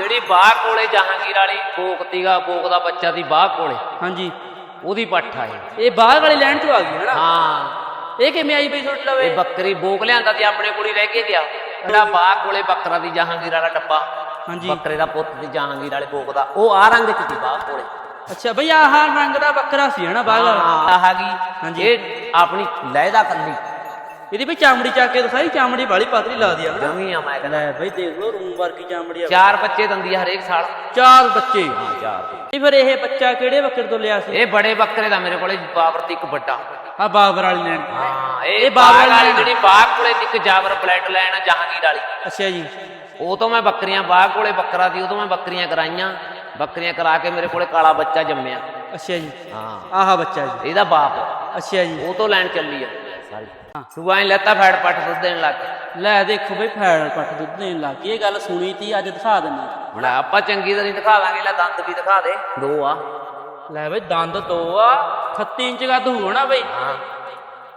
ਜਿਹੜੀ ਬਾਹ ਕੋਲੇ ਜਹਾਂਗੀਰ ਵਾਲੀ ਬੋਕ ਤੀਗਾ ਬੋਕ ਦਾ ਬੱਚਾ ਦੀ ਬਾਹ ਕੋਲੇ। ਹਾਂਜੀ। ਉਹਦੀ ਪੱਠ ਆ ਇਹ। ਇਹ ਬਾਹਰ ਵਾਲੀ ਲੈਣ ਚੋਂ ਆ ਗਈ ਹਨਾ? ਹਾਂ। ਇਹ ਕਿਵੇਂ ਆਈ ਬਈ ਸੁੱਟ ਲਵੇ? ਇਹ ਬੱਕਰੀ ਬੋਕ ਲਿਆਂਦਾ ਤੇ ਆਪਣੇ ਕੋਲ ਹੀ ਰਹਿ ਕੇ ਗਿਆ। ਜਿਹੜਾ ਬਾਹ ਕੋਲੇ ਬੱਕਰਾ ਦੀ ਜਹਾਂਗੀਰ ਵਾਲਾ ਡੱਬਾ ਹਾਂਜੀ। ਬੱਕਰੇ ਦਾ ਪੁੱਤ ਦੀ ਜਹਾਂਗੀਰ ਵਾਲੇ ਬੋਕ ਦਾ। ਉਹ ਆ ਰੰਗ ਚ ਦੀ ਬਾਹ ਕੋਲੇ। ਅੱਛਾ ਬਈ ਆਹ ਰੰਗ ਦਾ ਬੱਕਰਾ ਸੀ ਹਨਾ ਬਾਹਰ ਵਾਲਾ? ਆਹ ਗਈ। ਹਾਂਜੀ। ਇਹ ਆਪਣੀ ਲਹਿਦਾ ਕੱਲੀ ਇਹਦੀ ਵੀ ਚਾਮੜੀ ਚੱਕ ਕੇ ਦਿਖਾਈ ਚਾਮੜੀ ਵਾਲੀ ਪਾਤਰੀ ਲਾ ਦਿਆ। ਜਮੀ ਆ ਮੈਂ ਕਹਿੰਦਾ। ਲੈ ਬਈ ਦੇਖ ਲੋ ਰੂਮ ਵਰਗੀ ਚਾਮੜੀ ਆ। ਚਾਰ ਬੱਚੇ ਦੰਦੀ ਆ ਹਰੇਕ ਸਾਲ। ਚਾਰ ਬੱਚੇ। ਹਾਂ ਚਾਰ ਇਹ ਫਿਰ ਇਹ ਬੱਚਾ ਕਿਹੜੇ ਬੱਕਰੇ ਤੋਂ ਲਿਆ ਸੀ? ਇਹ ਬੜੇ ਬੱਕਰੇ ਦਾ ਮੇਰੇ ਕੋਲੇ ਬਾਬਰ ਤੇ ਇੱਕ ਵੱਡਾ। ਆ ਬਾਬਰ ਵਾਲੀ ਲੈਣ। ਹਾਂ ਇਹ ਬਾਬਰ ਵਾਲੀ। ਜਿਹੜੀ ਬਾਗ ਕੋਲੇ ਤੇ ਇੱਕ ਜਾਬਰ ਬਲੱਡ ਲੈਣ ਜਹਾਂਗੀਰ ਵਾਲੀ। ਅੱਛਾ ਜੀ। ਉਹ ਤੋਂ ਮੈਂ ਬੱਕਰੀਆਂ ਬਾਗ ਕੋਲੇ ਬੱਕਰਾ ਦੀ ਉਹ ਤੋਂ ਮੈਂ ਬੱਕਰੀਆਂ ਕਰਾਈਆਂ। ਬੱਕਰੀਆਂ ਕਰਾ ਕੇ ਮੇਰੇ ਕੋਲੇ ਕਾਲਾ ਬੱਚਾ ਜੰਮਿਆ। ਅੱਛਾ ਜੀ। ਹਾਂ। ਆਹ ਬੱਚਾ ਜੀ। ਇਹਦਾ ਬਾਪ। ਅੱਛਾ ਜੀ। ਉਹ ਤੋਂ ਲੈਣ ਚੱਲੀ ਆ। ਸਾਰੀ। ਹੀ। ਲੈਤਾ ਫੈੜ ਪੱਟ ਦੁੱਧ ਦੇਣ ਲੱਗ ਗਿਆ ਲੈ ਦੇਖੋ ਬਈ ਫੈੜ ਪੱਟ ਦੁੱਧ ਦੇਣ ਲੱਗ ਗਈ ਇਹ ਗੱਲ ਸੁਣੀ ਤੀ ਅੱਜ ਦਿਖਾ ਦਿੰਨੀ ਹੁਣ ਆਪਾਂ ਚੰਗੀ ਤਰ੍ਹਾਂ ਦਿਖਾ ਦਾਂਗੇ ਲੈ ਦੰਦ ਵੀ ਦਿਖਾ ਦੇ। ਦੋ ਆ। ਲੈ ਬਈ ਦੰਦ ਦੋ ਆ। 38 ਇੰਚ ਕੱਦ ਹੋਣਾ ਬਈ। ਹਾਂ।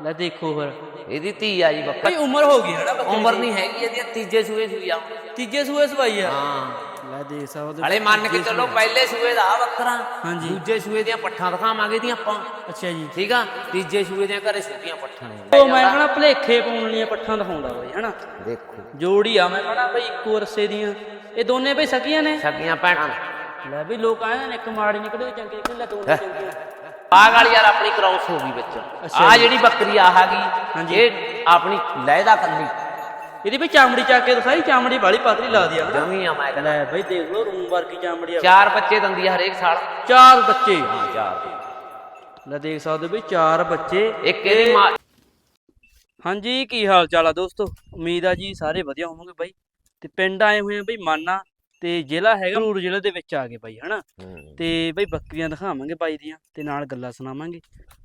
ਲੈ ਦੇਖੋ ਫਿਰ ਇਹਦੀ ਧੀ ਆ ਜੀ ਬੱਕਰੀ। ਬਈ ਉਮਰ ਹੋ ਗਈ ਬੱਕਰੀ ਉਮਰ ਨਹੀਂ ਹੈਗੀ ਇਹਦੀ ਤੀਜੇ ਸੂਏ ਸੂਈ ਆ ਤੀਜੇ ਸੂਏ ਸਵਾਈ ਆ। ਹਾਂ। ਲੈ ਦੇਖ ਸਕਦੇ ਹਲੇ ਮੰਨ ਕੇ ਚੱਲੋ ਪਹਿਲੇ ਸੂਏ ਦਾ ਆ ਹਾਂਜੀ। ਦੂਜੇ ਸੂਏ ਦੀਆਂ ਪੱਠਾਂ ਦਿਖਾਵਾਂਗੇ ਇਹਦੀਆਂ ਆਪਾਂ। ਅੱਛਾ ਜੀ। ਠੀਕ ਆ? ਤੀਜੇ ਸੂਏ ਦੀਆਂ ਘਰੇ ਸੁੱਕੀਆਂ ਪੱਠਾਂ ਨੇ। ਉਹ ਮੈਂ ਕਹਣਾ ਭਲੇਖੇ ਪਾਉਣ ਵਾਲੀਆਂ ਪੱਠਾਂ ਦਿਖਾਉਂਦਾ ਬਈ ਹਨਾ? ਦੇਖੋ। ਜੋੜੀ ਆ ਮੈਂ ਕਹਣਾ ਬਈ ਇੱਕੋ ਰਸੇ ਦੀਆਂ। ਇਹ ਦੋਨੇ ਬਈ ਸਕੀਆਂ ਨੇ? ਸਕੀਆਂ ਭੈਣਾਂ ਲੈ ਵੀ ਲੋਕ ਆਏ ਨੇ ਇੱਕ ਮਾੜੀ ਨਿਕਲੇ ਚੰਗੀ ਨਿਕਲੇ ਲੈ ਦੋਨੇ ਚੰਗੀਆਂ। ਬਾਗ ਵਾਲੀ ਯਾਰ ਆਪਣੀ ਕ੍ਰਾਸ ਹੋ ਗਈ ਵਿੱਚ। ਆ। ਜਿਹੜੀ ਬੱਕਰੀ ਆ ਹਾਂਜੀ। ਗਈ ਇਹ ਆਪਣੀ ਲਹਿਦਾ ਕੱਲੀ ਇਹਦੀ ਵੀ ਚਾਮੜੀ ਚੱਕ ਕੇ ਦਿਖਾਈ ਚਾਮੜੀ ਵਾਲੀ ਪਾਤਰੀ ਲਾ ਦਿਆ ਜਮੀ ਆ ਮੈਂ ਕਹਿੰਦਾ। ਲੈ ਬਈ ਦੇਖ ਲੋ ਰੂਮ ਵਰਗੀ ਚਾਮੜੀ ਆ। ਚਾਰ ਬੱਚੇ ਦੰਦੀ ਆ ਹਰੇਕ ਸਾਲ। ਚਾਰ ਬੱਚੇ। ਹਾਂ ਚਾਰ ਲੈ ਦੇਖ ਸਕਦੇ ਬਈ ਚਾਰ ਬੱਚੇ। ਇੱਕ ਇਹਦੀ ਮਾਂ ਹਾਂਜੀ ਕੀ ਹਾਲ ਚਾਲ ਆ ਦੋਸਤੋ? ਉਮੀਦ ਆ ਜੀ ਸਾਰੇ ਵਧੀਆ ਹੋਵੋਗੇ ਬਾਈ। ਤੇ ਪਿੰਡ ਆਏ ਹੋਏ ਆ ਬਈ ਮਾਨਾ ਤੇ ਜ਼ਿਲ੍ਹਾ ਹੈਗਾ ਰੂਰ ਜ਼ਿਲ੍ਹੇ ਦੇ ਵਿੱਚ ਆ ਗਏ ਬਾਈ ਹਨਾ? ਤੇ ਬਈ ਬੱਕਰੀਆਂ ਦਿਖਾਵਾਂਗੇ ਬਾਈ ਦੀਆਂ ਤੇ ਨਾਲ ਗੱਲਾਂ ਸੁਣਾਵਾਂਗੇ।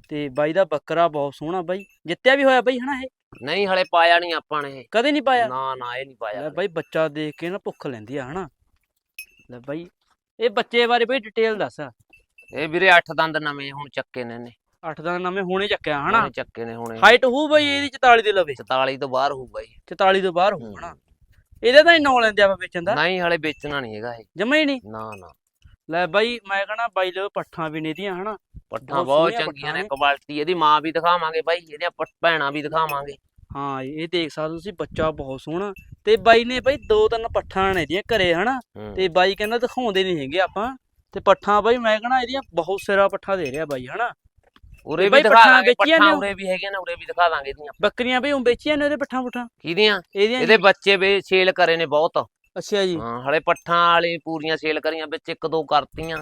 ਤੇ ਬਾਈ ਦਾ ਬੱਕਰਾ ਬਹੁਤ ਸੋਹਣਾ ਬਾਈ। ਜਿੱਤਿਆ ਵੀ ਹੋਇਆ ਬਾਈ ਹਨਾ ਇਹ? ਨਹੀਂ ਹਲੇ ਪਾਇਆ ਨਹੀਂ ਆਪਾਂ ਨੇ ਕਦੇ ਨਹੀਂ ਪਾਇਆ? ਨਾ ਨਾ ਇਹ ਨਹੀਂ ਲੈ ਪਾਇਆ ਬਾਈ ਬੱਚਾ ਦੇਖ ਕੇ ਨਾ ਭੁੱਖ ਲੈਂਦੀ ਆ ਹਨਾ? ਲੈ ਬਾਈ। ਇਹ ਬੱਚੇ ਬਾਰੇ ਬਈ ਡਿਟੇਲ ਦੱਸ। ਇਹ ਵੀਰੇ 8 ਦੰਦ ਨਵੇਂ ਹੁਣ ਚੱਕੇ ਨੇ ਨੇ ਅੱਠ ਦਾ ਨਵੇਂ ਹੁਣੇ ਚੱਕਿਆ ਹਨਾ? ਚੱਕੇ ਨੇ ਹੁਣੇ। ਹਾਈਟ ਹੋਊ ਬਾਈ ਇਹਦੀ 44 ਦੇ ਲਵੇ। 44 ਤੋਂ ਬਾਹਰ ਹੋਊਗਾ ਜੀ 44 ਤੋਂ ਬਾਹਰ ਹੋਊ ਹਨਾ? ਇਹਦੇ ਤਾਂ ਹੀ ਨੌ ਲੈਂਦੇ ਆਪਾਂ ਵੇਚਣ ਦਾ? ਨਹੀਂ ਹਲੇ ਵੇਚਣਾ ਨਹੀਂ ਹੈਗਾ ਇਹ। ਜਮਾ ਹੀ ਨਹੀਂ? ਨਾ ਨਾ। ਲੈ ਬਾਈ ਮੈਂ ਕਹਣਾ ਬਾਈ ਲੋ ਪੱਠਾਂ ਵੀ ਨੇ ਦੀਆਂ ਹਨਾ? ਪੱਠਾਂ ਬਹੁਤ ਸੋਹਣੀਆਂ ਚੰਗੀਆਂ ਪੱਠਾਂ ਨੇ। ਕੁਆਲਿਟੀ ਇਹਦੀ ਮਾਂ ਵੀ ਦਿਖਾਵਾਂਗੇ ਬਾਈ ਇਹਦੀਆਂ ਪ- ਭੈਣਾਂ ਵੀ ਦਿਖਾਵਾਂਗੇ। ਹਾਂ ਇਹ ਦੇਖ ਸਕਦੇ ਹੋ ਤੁਸੀਂ ਬੱਚਾ ਬਹੁਤ ਸੋਹਣਾ। ਤੇ ਬਾਈ ਨੇ ਬਾਈ ਦੋ ਤਿੰਨ ਪੱਠਾਂ ਨੇ ਇਹਦੀਆਂ ਘਰੇ ਹਨਾ। ਤੇ ਬਾਈ ਕਹਿੰਦਾ ਦਿਖਾਉਂਦੇ ਨਹੀਂ ਹੈਗੇ ਆਪਾਂ। ਤੇ ਪੱਠਾਂ ਬਾਈ ਮੈਂ ਕਹਣਾ ਇਹਦੀਆਂ ਬਹੁਤ ਸਿਰਾ ਪੱਠਾਂ ਦੇ ਰਿਹਾ ਬਾਈ ਹਨਾ? ਉਰੇ ਵੀ ਬਾਈ ਦਿਖਾ ਪੱਠਾਂ ਦਾਂਗੇ ਵੇਚੀਆਂ ਪੱਠਾਂ ਨੇ? ਉਰੇ ਵੀ ਹੈਗੀਆਂ ਨੇ ਉਰੇ ਵੀ ਦਿਖਾ ਦਾਂਗੇ ਇਹਦੀਆਂ। ਬੱਕਰੀਆਂ ਬਈ ਉਹ ਵੇਚੀਆਂ ਨੇ ਉਹਦੇ ਪੱਠਾਂ ਪੁੱਠਾਂ? ਕਿਹਦੀਆਂ? ਇਹਦੀਆਂ ਇਹਦੇ ਬੱਚੇ ਵੀ ਸੇਲ ਕਰੇ ਨੇ ਬਹੁਤ। ਅੱਛਾ ਜੀ। ਹਾਂ ਹਲੇ ਪੱਠਾਂ ਵਾਲੀ ਪੂਰੀਆਂ ਸੇਲ ਕਰੀਆਂ ਵਿੱਚ ਇੱਕ ਦੋ ਕਰਤੀਆਂ।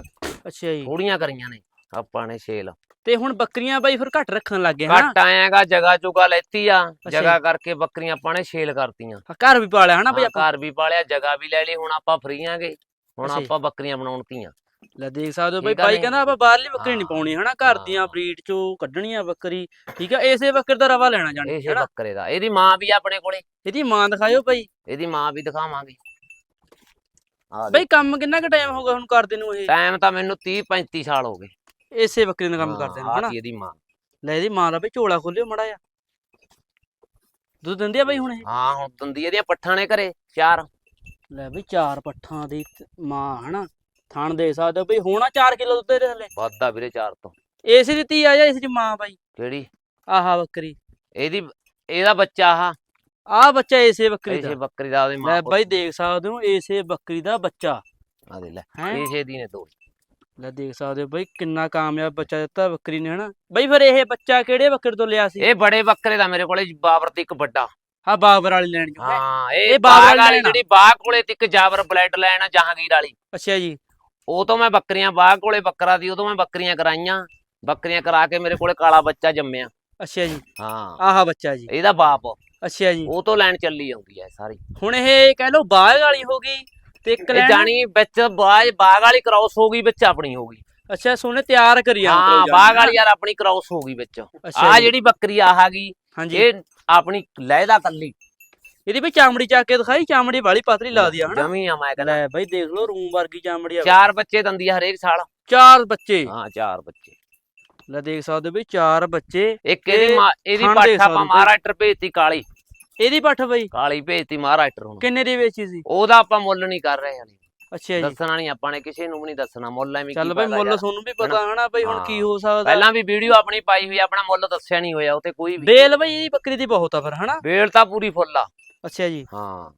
ਅੱਛਾ ਜੀ। ਥੋੜੀਆਂ ਕਰੀਆਂ ਨੇ। ਆਪਾਂ ਨੇ ਸੇਲ ਤੇ ਹੁਣ ਬੱਕਰੀਆਂ ਬਾਈ ਫਿਰ ਘੱਟ ਰੱਖਣ ਲੱਗ ਗਏ ਹਨਾ? ਘੱਟ ਆਏਗਾ ਜਗਾ ਜੁਗਾ ਲੈਤੀ ਆ ਜਗਾ ਕਰਕੇ ਬੱਕਰੀਆਂ ਆਪਾਂ ਨੇ ਸੇਲ ਕਰਤੀਆਂ। ਹਾਂ, ਘਰ ਵੀ ਪਾਲਿਆ ਹਨਾ ਬਈ ਆਪਾਂ? ਘਰ ਵੀ ਪਾਲਿਆ ਜਗਾ ਵੀ ਲੈ ਲਈ ਹੁਣ ਆਪਾਂ ਫਰੀ ਆਂਗੇ। ਹੁਣ। ਆਪਾਂ ਬੱਕਰੀਆਂ ਬਣਾਉਣ ਤੀਆਂ। ਲੈ ਦੇਖ ਸਕਦੇ ਹੋ ਬਈ ਬਾਈ? ਕਹਿੰਦਾ ਆਪਾਂ ਬਾਹਰਲੀ ਬੱਕਰੀ ਨਹੀਂ। ਪਾਉਣੀ ਹਨਾ? ਘਰ। ਦੀਆਂ ਬਰੀਡ ਚੋਂ ਕੱਢਣੀ ਆ ਬੱਕਰੀ ਠੀਕ ਆ? ਇਸੇ ਬੱਕਰੇ ਦਾ ਰਵਾ ਲੈਣਾ ਜਾਣੀ ਹਨਾ? ਬੱਕਰੇ ਦਾ। ਇਹਦੀ ਮਾਂ ਵੀ ਆਪਣੇ ਕੋਲੇ। ਇਹਦੀ ਮਾਂ ਦਿਖਾਇਓ ਬਾਈ। ਇਹਦੀ ਮਾਂ ਵੀ ਦਿਖਾਵਾਂਗੇ। ਬਈ ਕੰਮ ਕਿੰਨਾ ਕੁ ਟਾਈਮ ਹੋ ਗਿਆ ਹੁਣ ਕਰਦੇ ਨੂੰ ਇਹ? ਟਾਈਮ ਤਾਂ ਮੈਨੂੰ 30 35 ਸਾਲ ਹੋ ਗਏ। ਇਸੇ ਬੱਕਰੀ ਦਾ ਕੰਮ ਕਰਦੇ ਨੂੰ ਹਨਾ? ਇਹਦੀ ਮਾਂ। ਲੈ ਇਹਦੀ ਮਾਂ ਦਾ ਬਈ ਝੋਲਾ ਖੋਲਿਓ ਮੜਾ ਆ ਦੁੱਧ ਦਿੰਦੀ ਆ ਬਈ ਹੁਣ ਇਹ? ਹਾਂ ਹੁਣ ਦੰਦੀ ਇਹਦੀਆਂ ਪੱਠਾਂ ਨੇ ਘਰੇ ਚਾਰ। ਲੈ ਬਈ ਚਾਰ ਪੱਠਾਂ ਦੀ ਤ- ਮਾਂ ਹਨਾ? ਥਣ ਦੇ ਸਕਦੇ ਹੋ ਬਈ ਹੋਣਾ 4 ਕਿਲੋ ਦੁੱਧ ਇਹਦੇ ਥੱਲੇ। ਵਾਧਾ ਵੀਰੇ ਚਾਰ ਤੋਂ। ਇਸੇ ਦੀ ਧੀ ਆ ਜਾਂ ਇਸ ਦੀ ਮਾਂ ਬਾਈ? ਕਿਹੜੀ? ਆਹਾ ਬੱਕਰੀ। ਇਹਦੀ ਇਹਦਾ ਬੱਚਾ ਆਹ। ਆਹ ਬੱਚਾ ਇਸੇ ਬੱਕਰੀ ਇਸੇ ਦਾ ਬੱਕਰੀ ਦਾ ਉਹਦੇ ਮਾਂ ਲੈ ਬਾਈ ਦੇਖ ਸਕਦੇ ਹੋ ਇਸੇ ਬੱਕਰੀ ਦਾ ਬੱਚਾ। ਆ ਦੇ ਲੈ ਹੈ? ਦੀ ਨੇ ਦੋ। ਲੈ ਦੇਖ ਸਕਦੇ ਹੋ ਬਈ ਕਿੰਨਾ ਕਾਮਯਾਬ ਬੱਚਾ ਦਿੱਤਾ ਬੱਕਰੀ ਨੇ ਹਨਾ? ਬਈ ਫਿਰ ਇਹ ਬੱਚਾ ਕਿਹੜੇ ਬੱਕਰੇ ਤੋਂ ਲਿਆ ਸੀ? ਇਹ ਬੜੇ ਬੱਕਰੇ ਦਾ ਮੇਰੇ ਕੋਲੇ ਬਾਬਰ ਤੇ ਇੱਕ ਵੱਡਾ। ਹਾਂ ਬਾਬਰ ਵਾਲੀ ਲੈਣ ਜੋ ਹੈ ਇਹ ਬਾਬਰ ਵਾਲੀ। ਜਿਹੜੀ ਬਾਗ ਕੋਲੇ ਤੇ ਇੱਕ ਜਾਬਰ ਬਲੱਡ ਲੈਣ ਆ ਜਹਾਂਗੀਰ ਵਾਲੀ। ਅੱਛਾ ਜੀ। ਉਹ ਤੋਂ ਮੈਂ ਬੱਕਰੀਆਂ ਬਾਗ ਕੋਲੇ ਬੱਕਰਾ ਦੀ ਉਦੋਂ ਮੈਂ ਬੱਕਰੀਆਂ ਕਰਾਈਆਂ। ਬੱਕਰੀਆਂ ਕਰਾ ਕੇ ਮੇਰੇ ਕੋਲੇ ਕਾਲਾ ਬੱਚਾ ਜੰਮਿਆ। ਅੱਛਾ ਜੀ। ਹਾਂ। ਆਹਾ ਬੱਚਾ ਜੀ। ਇਹਦਾ ਬਾਪ। ਅੱਛਾ ਜੀ। ਉਹ ਤੋਂ ਲੈਣ ਚੱਲੀ ਆਉਂਦੀ ਹੈ ਸਾਰੀ। ਹੁਣ ਇਹ ਕਹਿ ਲਓ ਬਾਗ ਵਾਲੀ ਹੋ ਗਈ। ਤੇ ਇੱਕ ਇਹ ਲੈਣ ਜਾਣੀ ਵਿੱਚ ਬਾਜ ਬਾਗ ਵਾਲੀ ਕ੍ਰਾਸ ਹੋ ਗਈ ਵਿੱਚ ਆਪਣੀ ਹੋ ਗਈ। ਅੱਛਾ ਸੋਨੇ ਤਿਆਰ ਕਰੀ ਆ ਹਾਂ ਬਾਗ ਵਾਲੀ ਯਾਰ ਆਪਣੀ ਕ੍ਰਾਸ ਹੋ ਗਈ ਵਿੱਚ। ਅੱਛਾ ਆ ਜੀ। ਜਿਹੜੀ ਬੱਕਰੀ ਆਹ ਆ ਗਈ ਹਾਂਜੀ। ਇਹ ਆਪਣੀ ਲਹਿਦਾ ਕੱਲੀ। ਇਹਦੀ ਵੀ ਚਾਮੜੀ ਚੱਕ ਕੇ ਦਿਖਾਈ ਚਾਮੜੀ ਵਾਲੀ ਪਾਤਰੀ ਲਾ ਦਿਆ ਹਨਾ? ਜਮੀ ਆ ਮੈਂ ਕਹਿੰਦਾ। ਲੈ ਬਈ ਦੇਖ ਲਓ ਰੂਮ ਵਰਗੀ ਚਾਮੜੀ ਆ। ਚਾਰ ਬੱਚੇ ਦੰਦੀ ਆ ਹਰੇਕ ਸਾਲ। ਚਾਰ ਬੱਚੇ। ਹਾਂ ਚਾਰ ਬੱਚੇ। ਲੈ ਦੇਖ ਸਕਦੇ ਹੋ ਬਈ ਚਾਰ ਬੱਚੇ ਇੱਕ ਇਹਦੀ ਇਹ ਮਾਂ ਇਹਦੀ ਖਾਣ ਪੱਠ ਆਪਾਂ ਸਕਦੇ ਮਹਾਰਾਸ਼ਟਰ ਭੇਜਤੀ ਕਾਲੀ। ਇਹਦੀ ਪੱਠ ਬਈ? ਕਾਲੀ ਭੇਜਤੀ ਮਹਾਰਾਸ਼ਟਰ ਹੁਣ। ਕਿੰਨੇ ਦੀ ਵੇਚੀ ਸੀ? ਉਹਦਾ ਆਪਾਂ ਮੁੱਲ ਨਹੀਂ ਕਰ ਰਹੇ ਹਲੇ। ਅੱਛਾ ਜੀ। ਦੱਸਣਾ ਨਹੀਂ ਆਪਾਂ ਨੇ ਕਿਸੇ ਨੂੰ ਵੀ ਨਹੀਂ ਦੱਸਣਾ ਮੁੱਲ ਐਵੇਂ ਚੱਲ ਕੀ ਬਈ ਪਤਾ ਮੁੱਲ। ਤੁਹਾਨੂੰ ਵੀ ਪਤਾ ਹਨਾ ਬਈ ਹੁਣ ਕੀ ਹਾਂ। ਹੋ। ਸਕਦਾ। ਪਹਿਲਾਂ ਵੀ ਵੀਡੀਓ ਆਪਣੀ ਪਾਈ ਹੋਈ ਆਪਣਾ ਮੁੱਲ ਦੱਸਿਆ ਨਹੀਂ ਹੋਇਆ ਉਹ ਤੇ ਕੋਈ ਵੀ। ਬੇਲ ਬਈ ਇਹਦੀ ਬੱਕਰੀ ਦੀ ਬਹੁਤ ਆ ਫਿਰ ਹਨਾ? ਵੇਲ ਤਾਂ ਪੂਰੀ ਫੁੱਲ ਆ। ਅੱਛਾ ਜੀ। ਹਾਂ।